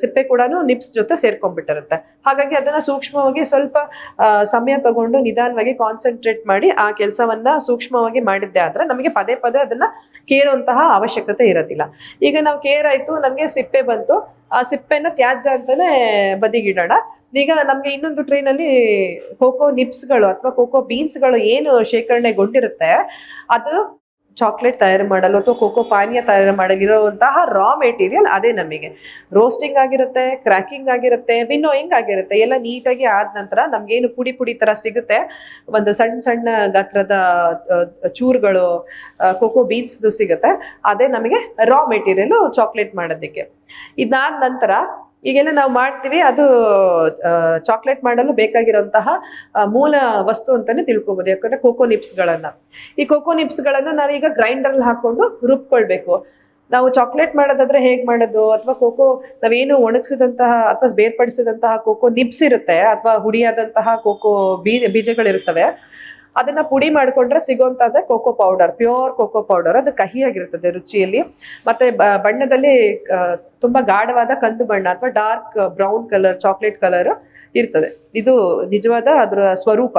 ಸಿಪ್ಪೆ ಕೂಡ ನಿಪ್ಸ್ ಜೊತೆ ಸೇರ್ಕೊಂಡ್ಬಿಟ್ಟಿರುತ್ತೆ. ಹಾಗಾಗಿ ಅದನ್ನ ಸೂಕ್ಷ್ಮವಾಗಿ ಸ್ವಲ್ಪ ಸಮಯ ತಗೊಂಡು ನಿಧಾನವಾಗಿ ಕಾನ್ಸಂಟ್ರೇಟ್ ಮಾಡಿ ಆ ಕೆಲಸವನ್ನ ಸೂಕ್ಷ್ಮವಾಗಿ ಮಾಡಿದ್ದೆ ಆದ್ರೆ ನಮಗೆ ಪದೇ ಪದೇ ಅದನ್ನ ಕೇರುವಂತಹ ಅವಶ್ಯಕತೆ ಇರೋದಿಲ್ಲ. ಈಗ ನಾವು ಕೇರ್ ಆಯ್ತು ನಮ್ಗೆ ಸಿಪ್ಪೆ ಬಂತು. ಆ ಸಿಪ್ಪೆನ ತ್ಯಾಜ್ಯ ಅಂತಾನೆ ಬದಿಗಿಡೋಣ. ಈಗ ನಮ್ಗೆ ಇನ್ನೊಂದು ಟ್ರೈನಲ್ಲಿ ಕೋಕೋ ನಿಪ್ಸ್ಗಳು ಅಥವಾ ಕೋಕೋ ಬೀನ್ಸ್ಗಳು ಏನು ಶೇಖರಣೆಗೊಂಡಿರುತ್ತೆ, ಅದು ಚಾಕ್ಲೇಟ್ ತಯಾರು ಮಾಡಲು ಅಥವಾ ಕೋಕೋ ಪಾನೀಯ ತಯಾರು ಮಾಡಲಿರುವಂತಹ ರಾ ಮೆಟೀರಿಯಲ್ ಅದೇ ನಮಗೆ. ರೋಸ್ಟಿಂಗ್ ಆಗಿರುತ್ತೆ ಕ್ರ್ಯಾಕಿಂಗ್ ಆಗಿರುತ್ತೆ ವಿನ್ನೋಯಿಂಗ್ ಆಗಿರುತ್ತೆ, ಎಲ್ಲ ನೀಟಾಗಿ ಆದ ನಂತರ ನಮ್ಗೇನು ಪುಡಿ ಪುಡಿ ತರ ಸಿಗುತ್ತೆ. ಒಂದು ಸಣ್ಣ ಸಣ್ಣ ಗಾತ್ರದ ಚೂರುಗಳು ಕೋಕೋ ಬೀನ್ಸ್ದು ಸಿಗುತ್ತೆ. ಅದೇ ನಮಗೆ ರಾ ಮೆಟೀರಿಯಲ್ ಚಾಕ್ಲೇಟ್ ಮಾಡೋದಕ್ಕೆ. ಇದಾದ ನಂತರ ಈಗೆಲ್ಲ ನಾವು ಮಾಡ್ತೀವಿ, ಅದು ಚಾಕ್ಲೇಟ್ ಮಾಡಲು ಬೇಕಾಗಿರುವಂತಹ ಮೂಲ ವಸ್ತು ಅಂತಾನೆ ತಿಳ್ಕೊಬೋದು. ಯಾಕಂದ್ರೆ ಕೋಕೋ ನಿಪ್ಸ್ಗಳನ್ನ ಈ ಕೋಕೋ ನಿಪ್ಸ್ಗಳನ್ನ ನಾವೀಗ ಗ್ರೈಂಡರ್ ಹಾಕೊಂಡು ರುಬ್ಕೊಳ್ಬೇಕು. ನಾವು ಚಾಕ್ಲೇಟ್ ಮಾಡೋದಾದ್ರೆ ಹೇಗ್ ಮಾಡೋದು? ಅಥವಾ ಕೋಕೋ ನಾವೇನು ಒಣಗಿಸಿದಂತಹ ಅಥವಾ ಬೇರ್ಪಡಿಸಿದಂತಹ ಕೋಕೋ ನಿಪ್ಸ್ ಇರುತ್ತೆ, ಅಥವಾ ಹುಡಿಯಾದಂತಹ ಕೋಕೋ ಬೀಜಗಳಿರುತ್ತವೆ. ಅದನ್ನ ಪುಡಿ ಮಾಡ್ಕೊಂಡ್ರೆ ಸಿಗೋಂತದ್ದೇ cocoa powder pure cocoa powder ಅದು ಕಹಿಯಾಗಿರ್ತದೆ ರುಚಿಯಲ್ಲಿ. ಮತ್ತೆ ಬಣ್ಣದಲ್ಲಿ ತುಂಬಾ ಗಾಢವಾದ ಕಂದು ಬಣ್ಣ ಅಥವಾ dark brown colour chocolate colour ಇರ್ತದೆ. ಇದು ನಿಜವಾದ ಅದರ ಸ್ವರೂಪ.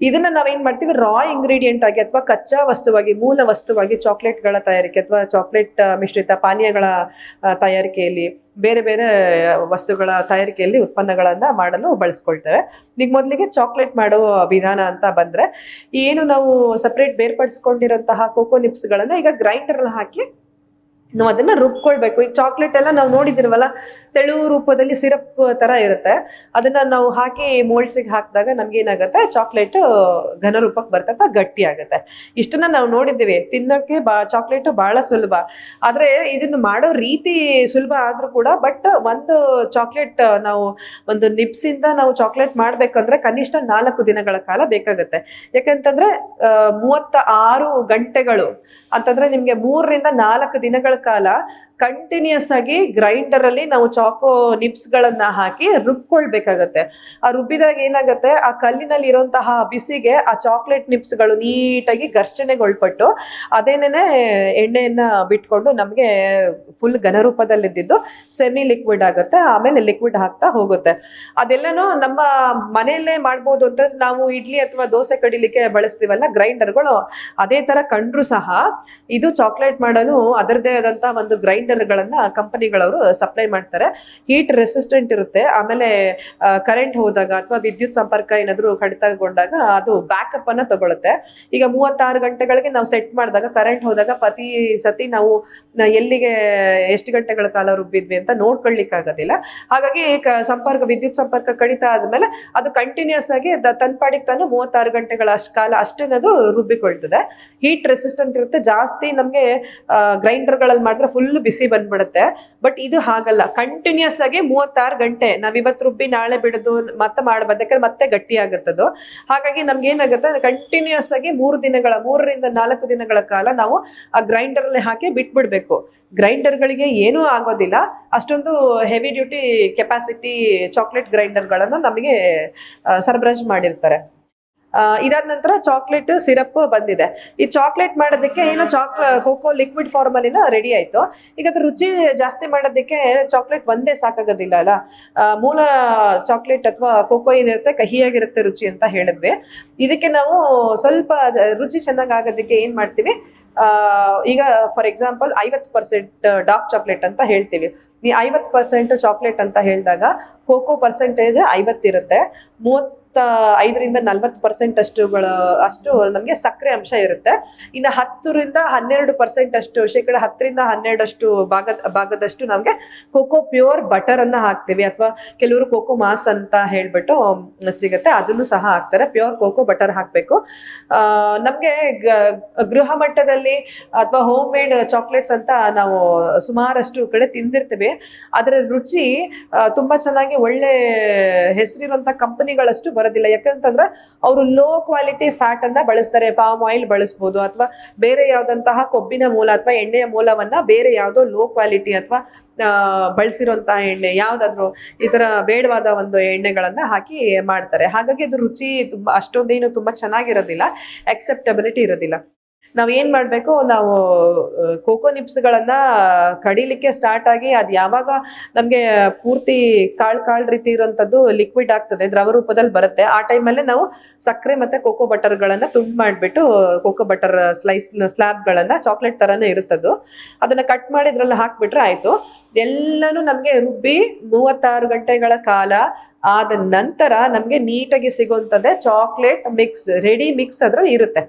ಇದನ್ನ ನಾವೇನ್ ಮಾಡ್ತೀವಿ? ರಾ ಇಂಗ್ರೀಡಿಯೆಂಟ್ ಆಗಿ ಅಥವಾ ಕಚ್ಚಾ ವಸ್ತುವಾಗಿ, ಮೂಲ ವಸ್ತುವಾಗಿ ಚಾಕ್ಲೇಟ್ಗಳ ತಯಾರಿಕೆ ಅಥವಾ ಚಾಕ್ಲೇಟ್ ಮಿಶ್ರಿತ ಪಾನೀಯಗಳ ತಯಾರಿಕೆಯಲ್ಲಿ ಬೇರೆ ಬೇರೆ ವಸ್ತುಗಳ ತಯಾರಿಕೆಯಲ್ಲಿ ಉತ್ಪನ್ನಗಳನ್ನ ಮಾಡಲು ಬಳಸ್ಕೊಳ್ತೇವೆ. ಈಗ ಮೊದಲಿಗೆ ಚಾಕ್ಲೇಟ್ ಮಾಡುವ ವಿಧಾನ ಅಂತ ಬಂದ್ರೆ ಏನು ನಾವು ಸಪ್ರೇಟ್ ಬೇರ್ಪಡಿಸ್ಕೊಂಡಿರೋಂತಹ ಕೋಕೋ ನಿಪ್ಸ್ಗಳನ್ನ ಈಗ ಗ್ರೈಂಡರ್ ಹಾಕಿ ನಾವು ಅದನ್ನ ರುಬ್ಕೊಳ್ಬೇಕು. ಈಗ ಚಾಕ್ಲೇಟ್ ಎಲ್ಲ ನಾವು ನೋಡಿದಿರವಲ್ಲ, ತೆಳು ರೂಪದಲ್ಲಿ ಸಿರಪ್ ತರ ಇರುತ್ತೆ. ಅದನ್ನ ನಾವು ಹಾಕಿ ಮೋಲ್ಡ್ಸಿಗೆ ಹಾಕಿದಾಗ ನಮ್ಗೆ ಏನಾಗುತ್ತೆ ಚಾಕ್ಲೇಟ್ ಘನ ರೂಪಕ್ಕೆ ಬರ್ತಕ್ಕ ಗಟ್ಟಿ ಆಗುತ್ತೆ. ಇಷ್ಟನ್ನ ನಾವು ನೋಡಿದ್ದೀವಿ. ತಿನ್ನೋಕೆ ಬಾ ಚಾಕ್ಲೇಟ್ ಬಹಳ ಸುಲಭ. ಆದ್ರೆ ಇದನ್ನ ಮಾಡೋ ರೀತಿ ಸುಲಭ ಆದ್ರೂ ಕೂಡ ಬಟ್ ಒಂದು ಚಾಕ್ಲೇಟ್ ನಾವು ಒಂದು ನಿಪ್ಸ್ ಇಂದ ನಾವು ಚಾಕ್ಲೇಟ್ ಮಾಡ್ಬೇಕಂದ್ರೆ ಕನಿಷ್ಠ ನಾಲ್ಕು ದಿನಗಳ ಕಾಲ ಬೇಕಾಗುತ್ತೆ. ಯಾಕಂತಂದ್ರೆ ಮೂವತ್ತ ಆರು ಗಂಟೆಗಳು ಅಂತಂದ್ರೆ ನಿಮ್ಗೆ ಮೂರರಿಂದ ನಾಲ್ಕು ದಿನಗಳ ಕಾಲ ಕಂಟಿನ್ಯೂಸ್ ಆಗಿ ಗ್ರೈಂಡರ್ ಅಲ್ಲಿ ನಾವು ಚಾಕೋ ನಿಪ್ಸ್ ಗಳನ್ನ ಹಾಕಿ ರುಬ್ಕೊಳ್ಬೇಕಾಗತ್ತೆ. ಆ ರುಬ್ಬಿದಾಗ ಏನಾಗುತ್ತೆ? ಆ ಕಲ್ಲಿನಲ್ಲಿ ಇರುವಂತಹ ಬಿಸಿಗೆ ಆ ಚಾಕ್ಲೇಟ್ ನಿಪ್ಸ್ಗಳು ನೀಟಾಗಿ ಘರ್ಷಣೆಗೊಳ್ಪಟ್ಟು ಅದೇನೇನೆ ಎಣ್ಣೆಯನ್ನ ಬಿಟ್ಕೊಂಡು ನಮ್ಗೆ ಫುಲ್ ಘನರೂಪದಲ್ಲಿದ್ದು ಸೆಮಿ ಲಿಕ್ವಿಡ್ ಆಗುತ್ತೆ, ಆಮೇಲೆ ಲಿಕ್ವಿಡ್ ಹಾಕ್ತಾ ಹೋಗುತ್ತೆ. ಅದೆಲ್ಲನೂ ನಮ್ಮ ಮನೆಯಲ್ಲೇ ಮಾಡ್ಬೋದು ಅಂತ ನಾವು ಇಡ್ಲಿ ಅಥವಾ ದೋಸೆ ಕಡಿಲಿಕ್ಕೆ ಬಳಸ್ತೀವಲ್ಲ ಗ್ರೈಂಡರ್ಗಳು ಅದೇ ತರ ಕಂಡ್ರು ಸಹ ಇದು ಚಾಕ್ಲೇಟ್ ಮಾಡಲು ಅದರದೇ ಆದಂತಹ ಒಂದು ಗ್ರೈಂಡರ್ಗಳನ್ನ ಕಂಪನಿಗಳವರು ಸಪ್ಲೈ ಮಾಡ್ತಾರೆ. ಹೀಟ್ ರೆಸಿಸ್ಟೆಂಟ್ ಇರುತ್ತೆ. ಆಮೇಲೆ ಕರೆಂಟ್ ಹೋದಾಗ ಅಥವಾ ವಿದ್ಯುತ್ ಸಂಪರ್ಕ ಏನಾದ್ರು ಕಡಿತಗೊಂಡಾಗ ಅದು ಬ್ಯಾಕಪ್ ಅನ್ನ ತಗೊಳುತ್ತೆ. ಈಗ ಮೂವತ್ತಾರು ಗಂಟೆಗಳಿಗೆ ನಾವು ಸೆಟ್ ಮಾಡಿದಾಗ, ಕರೆಂಟ್ ಹೋದಾಗ ಪ್ರತಿ ಸತಿ ನಾವು ಎಲ್ಲಿಗೆ ಎಷ್ಟು ಗಂಟೆಗಳ ಕಾಲ ರುಬ್ಬಿದ್ವಿ ಅಂತ ನೋಡ್ಕೊಳ್ಲಿಕ್ಕೆ ಆಗೋದಿಲ್ಲ ಹಾಗಾಗಿ ಸಂಪರ್ಕ, ವಿದ್ಯುತ್ ಸಂಪರ್ಕ ಕಡಿತ ಆದ್ಮೇಲೆ ಅದು ಕಂಟಿನ್ಯೂಸ್ ಆಗಿ ತನ್ನ ತನ್ ಪಾಡಿಗೆ ತಾನು ಮೂವತ್ತಾರು ಗಂಟೆಗಳ ಅಷ್ಟು ಕಾಲ ಅಷ್ಟೇನದು ರುಬ್ಬಿಕೊಳ್ತದೆ. ಹೀಟ್ ರೆಸಿಸ್ಟೆಂಟ್ ಇರುತ್ತೆ. ಜಾಸ್ತಿ ನಮಗೆ ಗ್ರೈಂಡರ್ಗಳಲ್ಲಿ ಮಾಡಿದ್ರೆ ಫುಲ್ ಬಿಸಿ ಬಂದ್ಬಿಡುತ್ತೆ. ಬಟ್ ಇದು ಹಾಗಲ್ಲ. ಕಂಟಿನ್ಯೂಸ್ ಆಗಿ ಮೂವತ್ತಾರು ಗಂಟೆ ನಾವ್ ಇವತ್ತು ರುಬ್ಬಿ ನಾಳೆ ಬಿಡೋದು, ಮತ್ತೆ ಮಾಡ್ಬೋದು ಯಾಕಂದ್ರೆ ಮತ್ತೆ ಗಟ್ಟಿ ಆಗುತ್ತದು ಹಾಗಾಗಿ ನಮ್ಗೆ ಏನಾಗುತ್ತೆ ಕಂಟಿನ್ಯೂಸ್ ಆಗಿ ಮೂರು ದಿನಗಳ, ಮೂರರಿಂದ ನಾಲ್ಕು ದಿನಗಳ ಕಾಲ ನಾವು ಆ ಗ್ರೈಂಡರ್ ಅಲ್ಲಿ ಹಾಕಿ ಬಿಟ್ಬಿಡ್ಬೇಕು. ಗ್ರೈಂಡರ್ಗಳಿಗೆ ಏನೂ ಆಗೋದಿಲ್ಲ. ಅಷ್ಟೊಂದು ಹೆವಿ ಡ್ಯೂಟಿ ಕೆಪಾಸಿಟಿ ಚಾಕ್ಲೇಟ್ ಗ್ರೈಂಡರ್ಗಳನ್ನು ನಮಗೆ ಸರಬರಾಜು ಮಾಡಿರ್ತಾರೆ. ಇದಾದ ನಂತರ ಚಾಕ್ಲೇಟ್ ಸಿರಪ್ ಬಂದಿದೆ. ಈ ಚಾಕ್ಲೇಟ್ ಮಾಡೋದಕ್ಕೆ ಏನೋ ಚಾಕ್ ಕೋಕೋ ಲಿಕ್ವಿಡ್ ಫಾರ್ಮ್ ಅಲ್ಲಿ ರೆಡಿ ಆಯ್ತು. ಈಗ ಅದ್ರ ರುಚಿ ಜಾಸ್ತಿ ಮಾಡೋದಕ್ಕೆ ಚಾಕ್ಲೇಟ್ ಒಂದೇ ಸಾಕಾಗೋದಿಲ್ಲ ಅಲ್ಲ? ಮೂಲ ಚಾಕ್ಲೇಟ್ ಅಥವಾ ಕೋಕೋ ಏನಿರುತ್ತೆ, ಕಹಿಯಾಗಿರುತ್ತೆ ರುಚಿ ಅಂತ ಹೇಳಿದ್ವಿ. ಇದಕ್ಕೆ ನಾವು ಸ್ವಲ್ಪ ರುಚಿ ಚೆನ್ನಾಗಿ ಆಗೋದಕ್ಕೆ ಏನ್ ಮಾಡ್ತೀವಿ? ಈಗ ಫಾರ್ ಎಕ್ಸಾಂಪಲ್ ಐವತ್ತು ಪರ್ಸೆಂಟ್ ಡಾರ್ಕ್ ಚಾಕ್ಲೇಟ್ ಅಂತ ಹೇಳ್ತೀವಿ. ಈ ಐವತ್ತು ಪರ್ಸೆಂಟ್ ಚಾಕ್ಲೇಟ್ ಅಂತ ಹೇಳಿದಾಗ ಕೋಕೋ ಪರ್ಸೆಂಟೇಜ್ ಐವತ್ತಿರುತ್ತೆ ಮೂವತ್ತ ಐದರಿಂದ ನಲ್ವತ್ತು ಪರ್ಸೆಂಟ್ ಅಷ್ಟು ಅಷ್ಟು ನಮಗೆ ಸಕ್ಕರೆ ಅಂಶ ಇರುತ್ತೆ. ಇನ್ನು ಹತ್ತರಿಂದ ಹನ್ನೆರಡು ಪರ್ಸೆಂಟ್ ಅಷ್ಟು, ಶೇಕಡ ಹತ್ತರಿಂದ ಹನ್ನೆರಡಷ್ಟು ಭಾಗದ ಭಾಗದಷ್ಟು ನಮಗೆ ಕೋಕೋ ಪ್ಯೂರ್ ಬಟರ್ ಅನ್ನ ಹಾಕ್ತೀವಿ. ಅಥವಾ ಕೆಲವರು ಕೋಕೋ ಮಾಸ್ ಅಂತ ಹೇಳ್ಬಿಟ್ಟು ಸಿಗುತ್ತೆ. ಅದನ್ನು ಸಹ ಹಾಕ್ತಾರೆ. ಪ್ಯೂರ್ ಕೋಕೋ ಬಟರ್ ಹಾಕಬೇಕು. ನಮಗೆ ಗೃಹ ಮಟ್ಟದಲ್ಲಿ ಅಥವಾ ಹೋಮ್ ಮೇಡ್ ಚಾಕ್ಲೇಟ್ಸ್ ಅಂತ ನಾವು ಸುಮಾರಷ್ಟು ಕಡೆ ತಿಂದಿರ್ತೀವಿ. ಅದರ ರುಚಿ ತುಂಬಾ ಚೆನ್ನಾಗಿ ಒಳ್ಳೆ ಹೆಸರಿರುವಂತಹ ಕಂಪನಿಗಳಷ್ಟು ಬರೋದಿಲ್ಲ. ಯಾಕಂತಂದ್ರೆ ಅವರು ಲೋ ಕ್ವಾಲಿಟಿ ಫ್ಯಾಟ್ ಅನ್ನ ಬಳಸ್ತಾರೆ. ಪಾಮ್ ಆಯಿಲ್ ಬಳಸ್ಬೋದು ಅಥವಾ ಬೇರೆ ಯಾವ್ದಂತಹ ಕೊಬ್ಬಿನ ಮೂಲ ಅಥವಾ ಎಣ್ಣೆಯ ಮೂಲವನ್ನ ಬೇರೆ ಯಾವುದೋ ಲೋ ಕ್ವಾಲಿಟಿ ಅಥವಾ ಬಳಸಿರುವಂತಹ ಎಣ್ಣೆ, ಯಾವ್ದಾದ್ರು ಈ ತರ ಬೇಡವಾದ ಒಂದು ಎಣ್ಣೆಗಳನ್ನ ಹಾಕಿ ಮಾಡ್ತಾರೆ. ಹಾಗಾಗಿ ಅದು ರುಚಿ ತುಂಬಾ, ಅಷ್ಟೊಂದೇನು ತುಂಬಾ ಚೆನ್ನಾಗಿರೋದಿಲ್ಲ. ಅಕ್ಸೆಪ್ಟಬಿಲಿಟಿ ಇರೋದಿಲ್ಲ. ನಾವ್ ಏನ್ ಮಾಡ್ಬೇಕು, ನಾವು ಕೋಕೋ ನಿಪ್ಸ್ಗಳನ್ನ ಕಡಿಲಿಕ್ಕೆ ಸ್ಟಾರ್ಟ್ ಆಗಿ ಅದ್ ಯಾವಾಗ ನಮ್ಗೆ ಪೂರ್ತಿ ಕಾಳ್ ಕಾಳ್ ರೀತಿ ಇರುವಂತದ್ದು ಲಿಕ್ವಿಡ್ ಆಗ್ತದೆ ದ್ರವ ರೂಪದಲ್ಲಿ ಬರುತ್ತೆ. ಆ ಟೈಮಲ್ಲೇ ನಾವು ಸಕ್ಕರೆ ಮತ್ತೆ ಕೋಕೋ ಬಟರ್ ಗಳನ್ನ ತುಂಡು ಮಾಡ್ಬಿಟ್ಟು, ಕೋಕೋ ಬಟರ್ ಸ್ಲೈಸ್ ಸ್ಲಾಬ್ ಗಳನ್ನ ಚಾಕ್ಲೇಟ್ ತರಾನೇ ಇರುತ್ತದು. ಅದನ್ನ ಕಟ್ ಮಾಡಿ ಇದ್ರಲ್ಲಿ ಹಾಕ್ಬಿಟ್ರೆ ಆಯ್ತು. ಎಲ್ಲಾನು ನಮ್ಗೆ ರುಬ್ಬಿ ಮೂವತ್ತಾರು ಗಂಟೆಗಳ ಕಾಲ ಆದ ನಂತರ ನಮ್ಗೆ ನೀಟಾಗಿ ಸಿಗುವಂತದ್ದೇ ಚಾಕ್ಲೇಟ್ ಮಿಕ್ಸ್ ರೆಡಿ ಮಿಕ್ಸ್ ಅದ್ರಲ್ಲಿ ಇರುತ್ತೆ.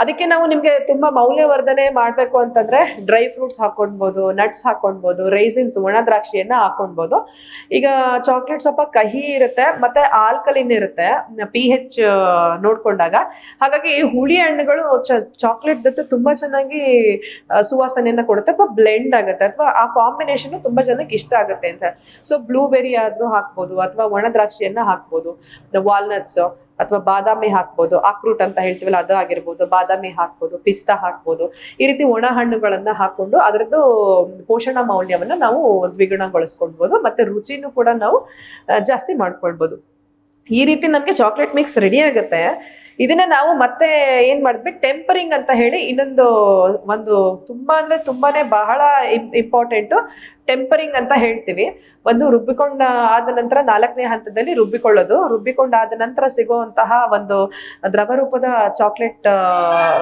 ಅದಕ್ಕೆ ನಾವು ನಿಮ್ಗೆ ತುಂಬಾ ಮೌಲ್ಯವರ್ಧನೆ ಮಾಡ್ಬೇಕು ಅಂತಂದ್ರೆ ಡ್ರೈ ಫ್ರೂಟ್ಸ್ ಹಾಕೊಳ್ಬೋದು ನಟ್ಸ್ ಹಾಕೊಳ್ಬೋದು ರೈಸಿನ್ಸ್ ಒಣ ದ್ರಾಕ್ಷಿಯನ್ನ ಹಾಕೊಳ್ಬೋದು ಈಗ ಚಾಕ್ಲೇಟ್ ಸ್ವಲ್ಪ ಕಹಿ ಇರುತ್ತೆ, ಮತ್ತೆ ಆಲ್ಕಲಿನ್ ಇರುತ್ತೆ ಪಿ ಹೆಚ್ ನೋಡ್ಕೊಂಡಾಗ. ಹಾಗಾಗಿ ಹುಳಿ ಹಣ್ಣುಗಳು ಚಾಕ್ಲೇಟ್ ಜೊತೆ ತುಂಬಾ ಚೆನ್ನಾಗಿ ಸುವಾಸನೆಯನ್ನ ಕೊಡುತ್ತೆ ಅಥವಾ ಬ್ಲೆಂಡ್ ಆಗುತ್ತೆ, ಅಥವಾ ಆ ಕಾಂಬಿನೇಷನ್ ತುಂಬಾ ಜನಕ್ಕೆ ಇಷ್ಟ ಆಗುತ್ತೆ ಅಂತ. ಸೊ ಬ್ಲೂಬೆರಿ ಆದ್ರೂ ಹಾಕ್ಬೋದು, ಅಥವಾ ಒಣ ದ್ರಾಕ್ಷಿಯನ್ನ ಹಾಕ್ಬೋದು ವಾಲ್ನಟ್ಸ್ ಅಥವಾ ಬಾದಾಮಿ ಹಾಕ್ಬೋದು ಆಕ್ರೂಟ್ ಅಂತ ಹೇಳ್ತೀವಲ್ಲ, ಅದು ಆಗಿರ್ಬೋದು, ಬಾದಾಮಿ ಹಾಕ್ಬೋದು, ಪಿಸ್ತಾ ಹಾಕ್ಬೋದು, ಈ ರೀತಿ ಒಣ ಹಣ್ಣುಗಳನ್ನ ಹಾಕೊಂಡು ಅದರದ್ದು ಪೋಷಣ ಮೌಲ್ಯವನ್ನ ನಾವು ದ್ವಿಗುಣಗೊಳಿಸ್ಕೊಳ್ಬೋದು ಮತ್ತೆ ರುಚಿನೂ ಕೂಡ ನಾವು ಜಾಸ್ತಿ ಮಾಡ್ಕೊಳ್ಬೋದು. ಈ ರೀತಿ ನಮಗೆ ಚಾಕ್ಲೇಟ್ ಮಿಕ್ಸ್ ರೆಡಿ ಆಗುತ್ತೆ. ಇದನ್ನ ನಾವು ಮತ್ತೆ ಏನ್ ಮಾಡಿದ್ವಿ ಟೆಂಪರಿಂಗ್ ಅಂತ ಹೇಳಿ ಇನ್ನೊಂದು ಒಂದು ತುಂಬಾ ಅಂದ್ರೆ ತುಂಬಾನೇ ಬಹಳ ಇಂಪಾರ್ಟೆಂಟ್ ಟೆಂಪರಿಂಗ್ ಅಂತ ಹೇಳ್ತೀವಿ. ಒಂದು ರುಬ್ಬಿಕೊಂಡ ಆದ ನಂತರ ನಾಲ್ಕನೇ ಹಂತದಲ್ಲಿ ರುಬ್ಬಿಕೊಳ್ಳೋದು. ರುಬ್ಬಿಕೊಂಡಾದ ನಂತರ ಸಿಗುವಂತಹ ಒಂದು ದ್ರವ ರೂಪದ ಚಾಕ್ಲೇಟ್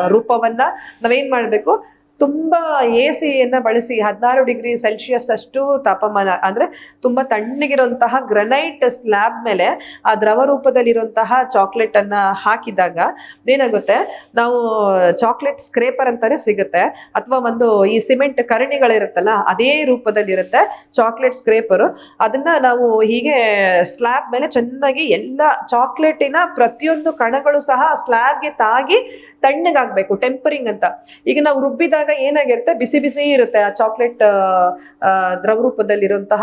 ರೂಪವನ್ನ ನಾವೇನ್ ಮಾಡ್ಬೇಕು? ತುಂಬಾ ಎ ಸಿಯನ್ನು ಬಳಸಿ ಹದಿನಾರು ಡಿಗ್ರಿ ಸೆಲ್ಸಿಯಸ್ ಅಷ್ಟು ತಾಪಮಾನ, ಅಂದ್ರೆ ತುಂಬಾ ತಣ್ಣಗಿರುವಂತಹ ಗ್ರನೈಟ್ ಸ್ಲ್ಯಾಬ್ ಮೇಲೆ ಆ ದ್ರವ ರೂಪದಲ್ಲಿರುವಂತಹ ಚಾಕ್ಲೇಟನ್ನು ಹಾಕಿದಾಗ ಏನಾಗುತ್ತೆ? ನಾವು ಚಾಕ್ಲೇಟ್ ಸ್ಕ್ರೇಪರ್ ಅಂತಾನೆ ಸಿಗುತ್ತೆ, ಅಥವಾ ಒಂದು ಈ ಸಿಮೆಂಟ್ ಕರಣಿಗಳಿರುತ್ತಲ್ಲ, ಅದೇ ರೂಪದಲ್ಲಿರುತ್ತೆ ಚಾಕ್ಲೇಟ್ ಸ್ಕ್ರೇಪರ್. ಅದನ್ನ ನಾವು ಹೀಗೆ ಸ್ಲ್ಯಾಬ್ ಮೇಲೆ ಚೆನ್ನಾಗಿ ಎಲ್ಲ ಚಾಕ್ಲೇಟಿನ ಪ್ರತಿಯೊಂದು ಕಣಗಳು ಸಹ ಸ್ಲ್ಯಾಬ್ಗೆ ತಾಗಿ ತಣ್ಣಗಾಗ್ಬೇಕು, ಟೆಂಪರಿಂಗ್ ಅಂತ. ಈಗ ನಾವು ರುಬ್ಬಿದಾಗ ಏನಾಗಿರುತ್ತೆ? ಬಿಸಿ ಬಿಸಿ ಇರುತ್ತೆ ಆ ಚಾಕ್ಲೇಟ್ ದ್ರವ ರೂಪದಲ್ಲಿರುವಂತಹ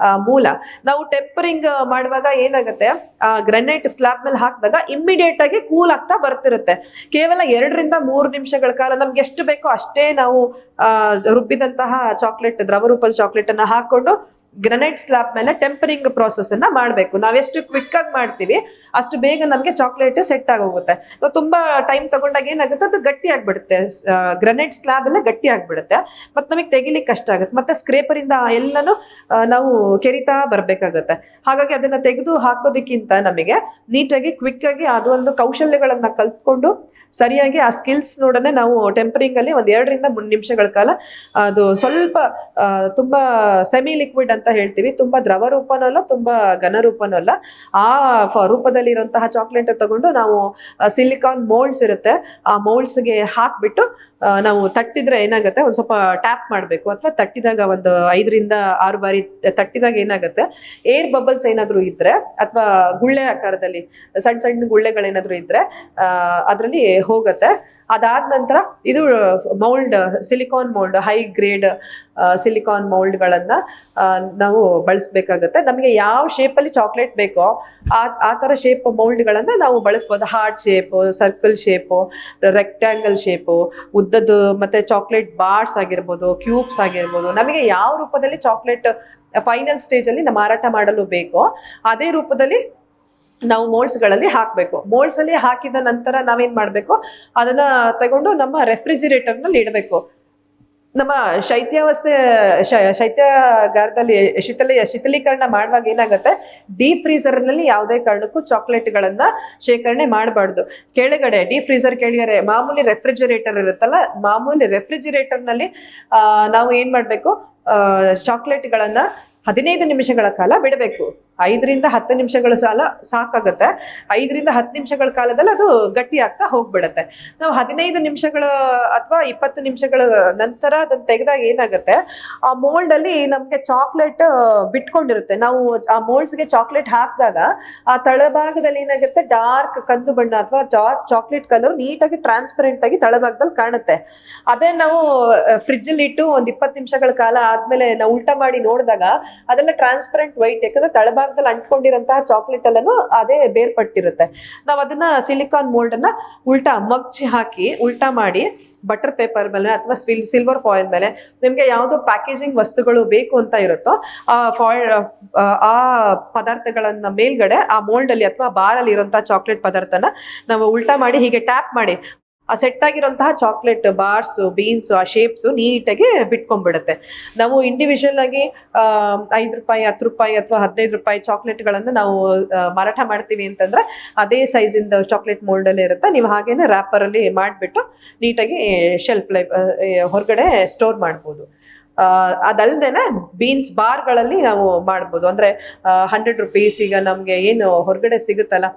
ಆ, ಮೂಲ. ನಾವು ಟೆಂಪರಿಂಗ್ ಮಾಡುವಾಗ ಏನಾಗುತ್ತೆ? ಆ ಗ್ರನೈಟ್ ಸ್ಲ್ಯಾಬ್ ಮೇಲೆ ಹಾಕಿದಾಗ ಇಮ್ಮಿಡಿಯೇಟ್ ಆಗಿ ಕೂಲ್ ಆಗ್ತಾ ಬರ್ತಿರುತ್ತೆ. ಕೇವಲ ಎರಡರಿಂದ ಮೂರು ನಿಮಿಷಗಳ ಕಾಲ ನಮ್ಗೆ ಎಷ್ಟು ಬೇಕೋ ಅಷ್ಟೇ ನಾವು ರುಬ್ಬಿದಂತಹ ಚಾಕ್ಲೇಟ್ ದ್ರವ ರೂಪದ ಚಾಕ್ಲೇಟ್ ಅನ್ನ ಹಾಕೊಂಡು ಗ್ರನೈಟ್ ಸ್ಲ್ಯಾಬ್ ಮೇಲೆ ಟೆಂಪರಿಂಗ್ ಪ್ರಾಸೆಸ್ ಅನ್ನ ಮಾಡಬೇಕು. ನಾವೆಷ್ಟು ಕ್ವಿಕ್ ಆಗಿ ಮಾಡ್ತೀವಿ, ಅಷ್ಟು ಬೇಗ ನಮಗೆ ಚಾಕ್ಲೇಟ್ ಸೆಟ್ ಆಗೋಗುತ್ತೆ. ನಾವು ತುಂಬಾ ಟೈಮ್ ತಗೊಂಡಾಗ ಏನಾಗುತ್ತೆ, ಅದು ಗಟ್ಟಿ ಆಗ್ಬಿಡುತ್ತೆ. ಗ್ರನೈಟ್ ಸ್ಲಾಬ್ ಎಲ್ಲ ಗಟ್ಟಿ ಆಗ್ಬಿಡುತ್ತೆ. ಮತ್ತೆ ನಮಗೆ ತೆಗಿಲಿಕ್ಕೆ ಕಷ್ಟ ಆಗುತ್ತೆ. ಮತ್ತೆ ಸ್ಕ್ರೇಪರ್ ಇಂದ ಎಲ್ಲಾನು ನಾವು ಕೆರಿತಾ ಬರ್ಬೇಕಾಗತ್ತೆ. ಹಾಗಾಗಿ ಅದನ್ನ ತೆಗೆದು ಹಾಕೋದಕ್ಕಿಂತ ನಮಗೆ ನೀಟಾಗಿ ಕ್ವಿಕ್ ಆಗಿ ಅದು ಒಂದು ಕೌಶಲ್ಯಗಳನ್ನ ಕಲ್ತ್ಕೊಂಡು ಸರಿಯಾಗಿ ಆ ಸ್ಕಿಲ್ಸ್ ನೋಡನೆ ನಾವು ಟೆಂಪರಿಂಗ್ ಅಲ್ಲಿ ಒಂದ್ ಎರಡರಿಂದ ಮೂರು ನಿಮಿಷಗಳ ಕಾಲ, ಅದು ಸ್ವಲ್ಪ ತುಂಬಾ ಸೆಮಿ ಲಿಕ್ವಿಡ್ ಅಂತ ಹೇಳ್ತೀವಿ. ತುಂಬಾ ದ್ರವ ರೂಪನೂ ಅಲ್ಲ ತುಂಬಾ ಘನ ರೂಪನೂ ಅಲ್ಲ ಆ ರೂಪದಲ್ಲಿ ಇರುವಂತಹ ಚಾಕ್ಲೇಟ್ ತಗೊಂಡು ನಾವು ಸಿಲಿಕಾನ್ ಮೋಲ್ಡ್ಸ್ ಇರುತ್ತೆ. ಆ ಮೋಲ್ಡ್ಸ್ಗೆ ಹಾಕ್ಬಿಟ್ಟು ನಾವು ತಟ್ಟಿದ್ರೆ ಏನಾಗುತ್ತೆ? ಒಂದ್ ಸ್ವಲ್ಪ ಟ್ಯಾಪ್ ಮಾಡಬೇಕು. ಅಥವಾ ತಟ್ಟಿದಾಗ ಒಂದು ಐದರಿಂದ ಆರು ಬಾರಿ ತಟ್ಟಿದಾಗ ಏನಾಗುತ್ತೆ? ಏರ್ ಬಬಲ್ಸ್ ಏನಾದರೂ ಇದ್ರೆ, ಅಥವಾ ಗುಳ್ಳೆ ಆಕಾರದಲ್ಲಿ, ಸಣ್ಣ ಸಣ್ಣ ಗುಳ್ಳೆಗಳೇನಾದ್ರು ಇದ್ರೆ ಅದರಲ್ಲಿ ಹೋಗುತ್ತೆ. ಅದಾದ ನಂತರ ಇದು mould silicone mould high grade silicone ಮೌಲ್ಡ್ಗಳನ್ನ ನಾವು ಬಳಸಬೇಕಾಗುತ್ತೆ. ನಮಗೆ ಯಾವ ಶೇಪಲ್ಲಿ ಚಾಕ್ಲೇಟ್ ಬೇಕೋ ಆ ಆ ಥರ ಶೇಪ್ ಮೌಲ್ಡ್ಗಳನ್ನ ನಾವು ಬಳಸ್ಬೋದು. Heart shape circle shape rectangle shape ಉದ್ದದ್ದು ಮತ್ತೆ ಚಾಕ್ಲೇಟ್ ಬಾರ್ಸ್ ಆಗಿರ್ಬೋದು ಕ್ಯೂಬ್ಸ್ ಆಗಿರ್ಬೋದು. ನಮಗೆ ಯಾವ ರೂಪದಲ್ಲಿ ಚಾಕ್ಲೇಟ್ ಫೈನಲ್ ಸ್ಟೇಜಲ್ಲಿ ಮಾರಾಟ ಮಾಡಲು ಬೇಕೋ, ಅದೇ ರೂಪದಲ್ಲಿ ನಾವು ಮೋಲ್ಡ್ಸ್ಗಳಲ್ಲಿ ಹಾಕಬೇಕು. ಮೋಲ್ಡ್ಸಲ್ಲಿ ಹಾಕಿದ ನಂತರ ನಾವೇನು ಮಾಡಬೇಕು? ಅದನ್ನ ತಗೊಂಡು ನಮ್ಮ ರೆಫ್ರಿಜಿರೇಟರ್ನಲ್ಲಿ ಇಡಬೇಕು. ನಮ್ಮ ಶೈತ್ಯಾವಸ್ಥೆ ಶೈತ್ಯ ಶೈತ್ಯಾಗಾರದಲ್ಲಿ ಶೀತಲಿ, ಶೀತಲೀಕರಣ ಮಾಡುವಾಗ ಏನಾಗುತ್ತೆ? ಡೀಪ್ ಫ್ರೀಸರ್ನಲ್ಲಿ ಯಾವುದೇ ಕಾರಣಕ್ಕೂ ಚಾಕ್ಲೇಟ್ಗಳನ್ನ ಶೇಖರಣೆ ಮಾಡಬಾರ್ದು. ಕೆಳಗಡೆ ಡೀಪ್ ಫ್ರೀಸರ್ ಕೆಳಗಡೆ ಮಾಮೂಲಿ ರೆಫ್ರಿಜಿರೇಟರ್ ಇರುತ್ತಲ್ಲ, ಮಾಮೂಲಿ ರೆಫ್ರಿಜಿರೇಟರ್ನಲ್ಲಿ ನಾವು ಏನು ಮಾಡಬೇಕು? ಚಾಕ್ಲೇಟ್ಗಳನ್ನ ಹದಿನೈದು ನಿಮಿಷಗಳ ಕಾಲ ಬಿಡಬೇಕು. ಐದರಿಂದ ಹತ್ತು ನಿಮಿಷಗಳ ಸಾಲ ಸಾಕಾಗುತ್ತೆ. ಐದರಿಂದ ಹತ್ತು ನಿಮಿಷಗಳ ಕಾಲದಲ್ಲಿ ಅದು ಗಟ್ಟಿ ಆಗ್ತಾ ಹೋಗ್ಬಿಡತ್ತೆ. ನಾವು ಹದಿನೈದು ನಿಮಿಷಗಳ ಅಥವಾ ಇಪ್ಪತ್ತು ನಿಮಿಷಗಳ ನಂತರ ಅದನ್ನ ತೆಗೆದಾಗ ಏನಾಗುತ್ತೆ? ಆ ಮೋಲ್ಡ್ ಅಲ್ಲಿ ನಮ್ಗೆ ಚಾಕ್ಲೇಟ್ ಬಿಟ್ಕೊಂಡಿರುತ್ತೆ. ನಾವು ಆ ಮೊಲ್ಡ್ಸ್ಗೆ ಚಾಕ್ಲೇಟ್ ಹಾಕಿದಾಗ ಆ ತಳಭಾಗದಲ್ಲಿ ಏನಾಗುತ್ತೆ? ಡಾರ್ಕ್ ಕಂದು ಬಣ್ಣ ಅಥವಾ ಚಾಕ್ಲೇಟ್ ಕಲರ್ ನೀಟಾಗಿ ಟ್ರಾನ್ಸ್ಪರೆಂಟ್ ಆಗಿ ತಳಭಾಗದಲ್ಲಿ ಕಾಣುತ್ತೆ. ಅದೇ ನಾವು ಫ್ರಿಜ್ ಅಲ್ಲಿ ಇಟ್ಟು ಒಂದ್ ಇಪ್ಪತ್ತು ನಿಮಿಷಗಳ ಕಾಲ ಆದ್ಮೇಲೆ ನಾವು ಉಲ್ಟಾ ಮಾಡಿ ನೋಡಿದಾಗ ಅದೆಲ್ಲ ಟ್ರಾನ್ಸ್ಪರೆಂಟ್ ವೈಟ್ ಯಾಕಂದ್ರೆ ತಳಭಾಗದಲ್ಲಿ ಅಂಟ್ಕೊಂಡಿರೋಂತಹ ಚಾಕ್ಲೇಟ್ ಅಲ್ಲೂ ಅದೇ ಬೇರ್ಪಟ್ಟಿರುತ್ತೆ. ನಾವು ಅದನ್ನ ಸಿಲಿಕಾನ್ ಮೋಲ್ಡ್ ಅನ್ನ ಉಲ್ಟಾ ಮಗ್ಚಿ ಹಾಕಿ, ಉಲ್ಟಾ ಮಾಡಿ ಬಟರ್ ಪೇಪರ್ ಮೇಲೆ ಅಥವಾ ಸ್ವಿಲ್ ಸಿಲ್ವರ್ ಫಾಯಿಲ್ ಮೇಲೆ ನಿಮ್ಗೆ ಯಾವ್ದು ಪ್ಯಾಕೇಜಿಂಗ್ ವಸ್ತುಗಳು ಬೇಕು ಅಂತ ಇರುತ್ತೋ ಆ ಫಾಯಿಲ್ ಆ ಪದಾರ್ಥಗಳನ್ನ ಮೇಲ್ಗಡೆ ಆ ಮೋಲ್ಡ್ ಅಲ್ಲಿ ಅಥವಾ ಬಾರ್ ಅಲ್ಲಿ ಇರುವಂತಹ ಚಾಕ್ಲೇಟ್ ಪದಾರ್ಥನ ನಾವು ಉಲ್ಟಾ ಮಾಡಿ ಹೀಗೆ ಟ್ಯಾಪ್ ಮಾಡಿ ಆ ಸೆಟ್ ಆಗಿರುವಂತಹ ಚಾಕ್ಲೇಟ್ ಬಾರ್ಸ್ ಬೀನ್ಸ್ ಆ ಶೇಪ್ಸ್ ನೀಟಾಗಿ ಬಿಟ್ಕೊಂಡ್ಬಿಡುತ್ತೆ. ನಾವು ಇಂಡಿವಿಜುವಲ್ ಆಗಿ ಐದು ರೂಪಾಯಿ ಹತ್ತು ರೂಪಾಯಿ ಅಥವಾ ಹದಿನೈದು ರೂಪಾಯಿ ಚಾಕ್ಲೇಟ್ಗಳನ್ನ ನಾವು ಮಾರಾಟ ಮಾಡ್ತೀವಿ ಅಂತಂದ್ರೆ ಅದೇ ಸೈಜಿಂದ ಚಾಕ್ಲೇಟ್ ಮೋಲ್ಡ್ ಅಲ್ಲಿ ಇರುತ್ತೆ. ನೀವು ಹಾಗೇನೆ ರ್ಯಾಪರಲ್ಲಿ ಮಾಡಿಬಿಟ್ಟು ನೀಟಾಗಿ ಶೆಲ್ಫ್ ಲೈಫ್ ಹೊರಗಡೆ ಸ್ಟೋರ್ ಮಾಡ್ಬೋದು. ಆ, ಅದಲ್ದೇನೆ ಬೀನ್ಸ್ ಬಾರ್ಗಳಲ್ಲಿ ನಾವು ಮಾಡ್ಬೋದು. ಅಂದ್ರೆ ಹಂಡ್ರೆಡ್ ರುಪೀಸ್ ಈಗ ನಮ್ಗೆ ಏನು ಹೊರಗಡೆ ಸಿಗುತ್ತಲ್ಲ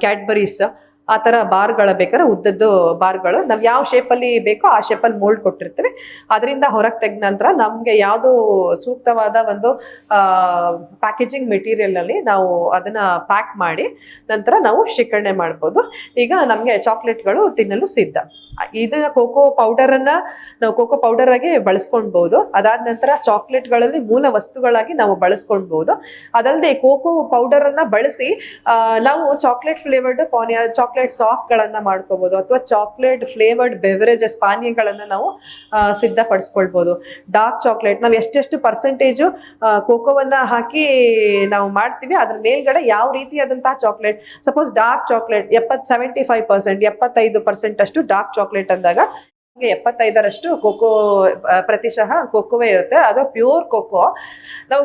ಕ್ಯಾಡ್ಬರೀಸ್ ಆ ಥರ ಬಾರ್ಗಳ ಬೇಕಾದ್ರೆ ಉದ್ದದ್ದು ಬಾರ್ಗಳು. ನಾವು ಯಾವ ಶೇಪಲ್ಲಿ ಬೇಕೋ ಆ ಶೇಪಲ್ಲಿ ಮೋಲ್ಡ್ ಕೊಟ್ಟಿರ್ತೀವಿ. ಅದರಿಂದ ಹೊರಗೆ ತೆಗೆದ ನಂತರ ನಮಗೆ ಯಾವುದು ಸೂಕ್ತವಾದ ಒಂದು ಪ್ಯಾಕೇಜಿಂಗ್ ಮೆಟೀರಿಯಲ್ನಲ್ಲಿ ನಾವು ಅದನ್ನ ಪ್ಯಾಕ್ ಮಾಡಿ ನಂತರ ನಾವು ಶೇಖರಣೆ ಮಾಡ್ಬೋದು. ಈಗ ನಮಗೆ ಚಾಕ್ಲೇಟ್ಗಳು ತಿನ್ನಲು ಸಿದ್ಧ. ಇದನ್ನ ಕೋಕೋ ಪೌಡರನ್ನು ನಾವು ಕೋಕೋ ಪೌಡರ್ ಆಗಿ ಬಳಸ್ಕೊಳ್ಬಹುದು ಅದಾದ ನಂತರ ಚಾಕ್ಲೇಟ್ಗಳಲ್ಲಿ ಮೂಲ ವಸ್ತುಗಳಾಗಿ ನಾವು ಬಳಸ್ಕೊಳ್ಬಹುದು ಅದಲ್ಲದೆ ಕೋಕೋ ಪೌಡರ್ ಅನ್ನ ಬಳಸಿ ನಾವು ಚಾಕ್ಲೇಟ್ ಫ್ಲೇವರ್ಡ್ ಪಾನಿಯ ಚಾಕ್ಲೇಟ್ ಸಾಸ್ಗಳನ್ನ ಮಾಡ್ಕೋಬಹುದು ಅಥವಾ ಚಾಕ್ಲೇಟ್ ಫ್ಲೇವರ್ಡ್ ಬೆವರೇಜಸ್ ಪಾನೀಯಗಳನ್ನ ನಾವು ಸಿದ್ಧಪಡಿಸ್ಕೊಳ್ಬಹುದು ಡಾರ್ಕ್ ಚಾಕ್ಲೇಟ್ ನಾವು ಎಷ್ಟೆಷ್ಟು ಪರ್ಸೆಂಟೇಜು ಕೋಕೋವನ್ನ ಹಾಕಿ ನಾವು ಮಾಡ್ತೀವಿ. ಅದ್ರ ಮೇಲ್ಗಡೆ ಯಾವ ರೀತಿಯಾದಂತಹ ಚಾಕ್ಲೇಟ್, ಸಪೋಸ್ ಡಾರ್ಕ್ ಚಾಕ್ಲೇಟ್ ಎಪ್ಪತ್ ಸೆವೆಂಟಿ ಫೈವ್ ಪರ್ಸೆಂಟ್, ಎಪ್ಪತ್ತೈದು ಪರ್ಸೆಂಟ್ ಅಷ್ಟು ಡಾರ್ಕ್ ಚಾಕ್ಲೇಟ್ ಅಂದಾಗ ಎಪ್ಪತ್ತೈದರಷ್ಟು ಕೋಕೋ ಪ್ರತಿಶಃ ಕೋಕೋವೇ ಇರುತ್ತೆ. ಅದು ಪ್ಯೂರ್ ಕೋಕೋ. ನಾವು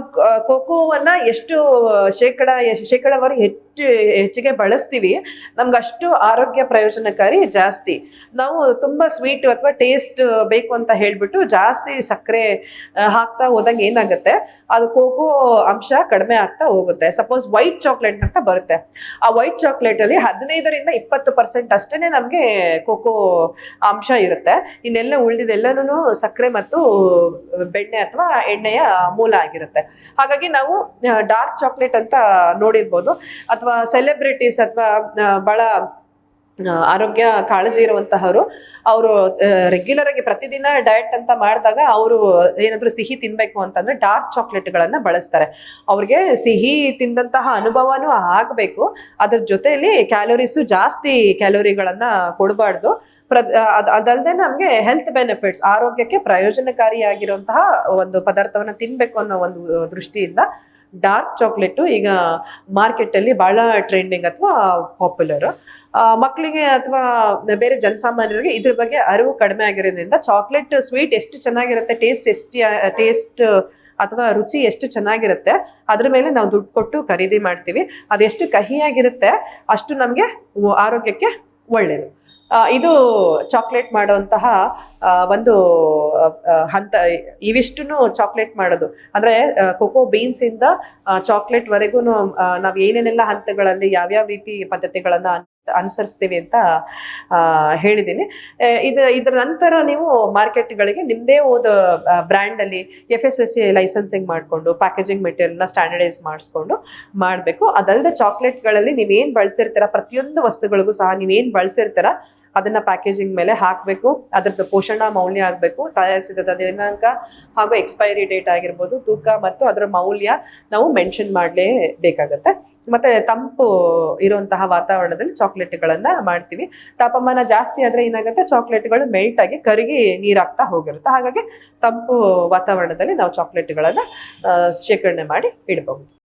ಕೋಕೋವನ್ನ ಎಷ್ಟು ಶೇಕಡ ಎಷ್ಟ್ ಹೆಚ್ಚಿಗೆ ಬಳಸ್ತೀವಿ. ನಮ್ಗೆ ಅಷ್ಟು ಆರೋಗ್ಯ ಪ್ರಯೋಜನಕಾರಿ ಜಾಸ್ತಿ. ನಾವು ತುಂಬಾ ಸ್ವೀಟ್ ಅಥವಾ ಟೇಸ್ಟ್ ಬೇಕು ಅಂತ ಹೇಳ್ಬಿಟ್ಟು ಜಾಸ್ತಿ ಸಕ್ಕರೆ ಹಾಕ್ತಾ ಹೋದಂಗೆ ಏನಾಗುತ್ತೆ? ಅದು ಕೋಕೋ ಅಂಶ ಕಡಿಮೆ ಆಗ್ತಾ ಹೋಗುತ್ತೆ. ಸಪೋಸ್ ವೈಟ್ ಚಾಕ್ಲೇಟ್ ಅಂತ ಬರುತ್ತೆ. ಆ ವೈಟ್ ಚಾಕ್ಲೇಟ್ ಅಲ್ಲಿ ಹದಿನೈದರಿಂದ ಇಪ್ಪತ್ತು ಪರ್ಸೆಂಟ್ ಅಷ್ಟೇನೆ ನಮಗೆ ಕೋಕೋ ಅಂಶ ಇರುತ್ತೆ. ಇನ್ನೆಲ್ಲ ಉಳಿದಿದ್ದೆಲ್ಲನೂ ಸಕ್ಕರೆ ಮತ್ತು ಬೆಣ್ಣೆ ಅಥವಾ ಎಣ್ಣೆಯ ಮೂಲ ಆಗಿರುತ್ತೆ. ಹಾಗಾಗಿ ನಾವು ಡಾರ್ಕ್ ಚಾಕ್ಲೇಟ್ ಅಂತ ನೋಡಿರ್ಬೋದು. ಅಥವಾ ಸೆಲೆಬ್ರಿಟೀಸ್ ಅಥವಾ ಬಹಳ ಆರೋಗ್ಯ ಕಾಳಜಿ ಇರುವಂತಹವರು, ಅವರು ರೆಗ್ಯುಲರ್ ಆಗಿ ಪ್ರತಿದಿನ ಡಯಟ್ ಅಂತ ಮಾಡಿದಾಗ ಅವರು ಏನಾದ್ರು ಸಿಹಿ ತಿನ್ಬೇಕು ಅಂತಂದ್ರೆ ಡಾರ್ಕ್ ಚಾಕ್ಲೇಟ್ಗಳನ್ನ ಬಳಸ್ತಾರೆ. ಅವ್ರಿಗೆ ಸಿಹಿ ತಿಂದಂತಹ ಅನುಭವನೂ ಆಗಬೇಕು. ಅದ್ರ ಜೊತೆಯಲ್ಲಿ ಕ್ಯಾಲೋರೀಸು ಜಾಸ್ತಿ ಕ್ಯಾಲೋರಿಗಳನ್ನ ಕೊಡಬಾರ್ದು. ಪ್ರ ಅದಲ್ಲದೆ ನಮಗೆ ಹೆಲ್ತ್ ಬೆನಿಫಿಟ್ಸ್ ಆರೋಗ್ಯಕ್ಕೆ ಪ್ರಯೋಜನಕಾರಿಯಾಗಿರುವಂತಹ ಒಂದು ಪದಾರ್ಥವನ್ನ ತಿನ್ಬೇಕು ಅನ್ನೋ ಒಂದು ದೃಷ್ಟಿಯಿಂದ ಡಾರ್ಕ್ ಚಾಕ್ಲೇಟು ಈಗ ಮಾರ್ಕೆಟಲ್ಲಿ ಭಾಳ ಟ್ರೆಂಡಿಂಗ್ ಅಥವಾ ಪಾಪ್ಯುಲರ್ ಮಕ್ಕಳಿಗೆ ಅಥವಾ ಬೇರೆ ಜನಸಾಮಾನ್ಯರಿಗೆ ಇದ್ರ ಬಗ್ಗೆ ಅರಿವು ಕಡಿಮೆ ಆಗಿರೋದ್ರಿಂದ ಚಾಕ್ಲೇಟ್ ಸ್ವೀಟ್ ಎಷ್ಟು ಚೆನ್ನಾಗಿರುತ್ತೆ ಟೇಸ್ಟ್ ಎಷ್ಟು ಟೇಸ್ಟ್ ಅಥವಾ ರುಚಿ ಎಷ್ಟು ಚೆನ್ನಾಗಿರುತ್ತೆ, ಅದ್ರ ಮೇಲೆ ನಾವು ದುಡ್ಡು ಕೊಟ್ಟು ಖರೀದಿ ಮಾಡ್ತೀವಿ. ಅದೆಷ್ಟು ಕಹಿಯಾಗಿರುತ್ತೆ ಅಷ್ಟು ನಮಗೆ ಆರೋಗ್ಯಕ್ಕೆ ಒಳ್ಳೆಯದು ಇದು ಚಾಕ್ಲೇಟ್ ಮಾಡುವಂತಹ ಒಂದು ಹಂತ, ಇವಿಷ್ಟನ್ನು ಚಾಕ್ಲೇಟ್ ಮಾಡೋದು. ಅಂದ್ರೆ ಕೊಕೋ ಬೀನ್ಸ್ ಇಂದ ಚಾಕ್ಲೇಟ್ ವರೆಗೂ ನಾವು ಏನೇನೆಲ್ಲ ಹಂತಗಳಲ್ಲಿ ಯಾವ್ಯಾವ ರೀತಿ ಪದ್ಧತಿಗಳನ್ನ ಅನುಸರಿಸ್ತೀವಿ ಅಂತ ಹೇಳಿದ್ದೀನಿ. ಇದು, ಇದರ ನಂತರ ನೀವು ಮಾರ್ಕೆಟ್ಗಳಿಗೆ ನಿಮ್ಮದೇ ಓದ ಬ್ರ್ಯಾಂಡಲ್ಲಿ F S S C licensing ಮಾಡಿಕೊಂಡು ಪ್ಯಾಕೇಜಿಂಗ್ ಮೆಟೀರಿಯಲ್ನ ಸ್ಟ್ಯಾಂಡರ್ಡೈಸ್ ಮಾಡಿಸ್ಕೊಂಡು ಮಾಡಬೇಕು. ಅದಲ್ಲದೆ ಚಾಕ್ಲೇಟ್ಗಳಲ್ಲಿ ನೀವೇನು ಬಳಸಿರ್ತೀರ, ಪ್ರತಿಯೊಂದು ವಸ್ತುಗಳಿಗೂ ಸಹ ನೀವೇನು ಬಳಸಿರ್ತೀರ ಅದನ್ನ ಪ್ಯಾಕೇಜಿಂಗ್ ಮೇಲೆ ಹಾಕಬೇಕು. ಅದ್ರದ್ದು ಪೋಷಣ ಮೌಲ್ಯ ಆಗಬೇಕು. ತಯಾರಿಸಿದ ದಿನಾಂಕ ಹಾಗೂ ಎಕ್ಸ್ಪೈರಿ ಡೇಟ್ ಆಗಿರ್ಬೋದು, ತೂಕ ಮತ್ತು ಅದರ ಮೌಲ್ಯ ನಾವು ಮೆನ್ಷನ್ ಮಾಡಲೇಬೇಕಾಗತ್ತೆ ಮತ್ತೆ ತಂಪು ಇರುವಂತಹ ವಾತಾವರಣದಲ್ಲಿ ಚಾಕ್ಲೇಟ್ಗಳನ್ನು ಮಾಡ್ತೀವಿ. ತಾಪಮಾನ ಜಾಸ್ತಿ ಆದ್ರೆ ಏನಾಗುತ್ತೆ? ಚಾಕ್ಲೇಟ್ಗಳು ಮೆಲ್ಟ್ ಆಗಿ ಕರಗಿ ನೀರಾಗ್ತಾ ಹೋಗಿರುತ್ತೆ. ಹಾಗಾಗಿ ತಂಪು ವಾತಾವರಣದಲ್ಲಿ ನಾವು ಚಾಕ್ಲೇಟ್ಗಳನ್ನು ಶೇಖರಣೆ ಮಾಡಿ ಇಡಬಹುದು.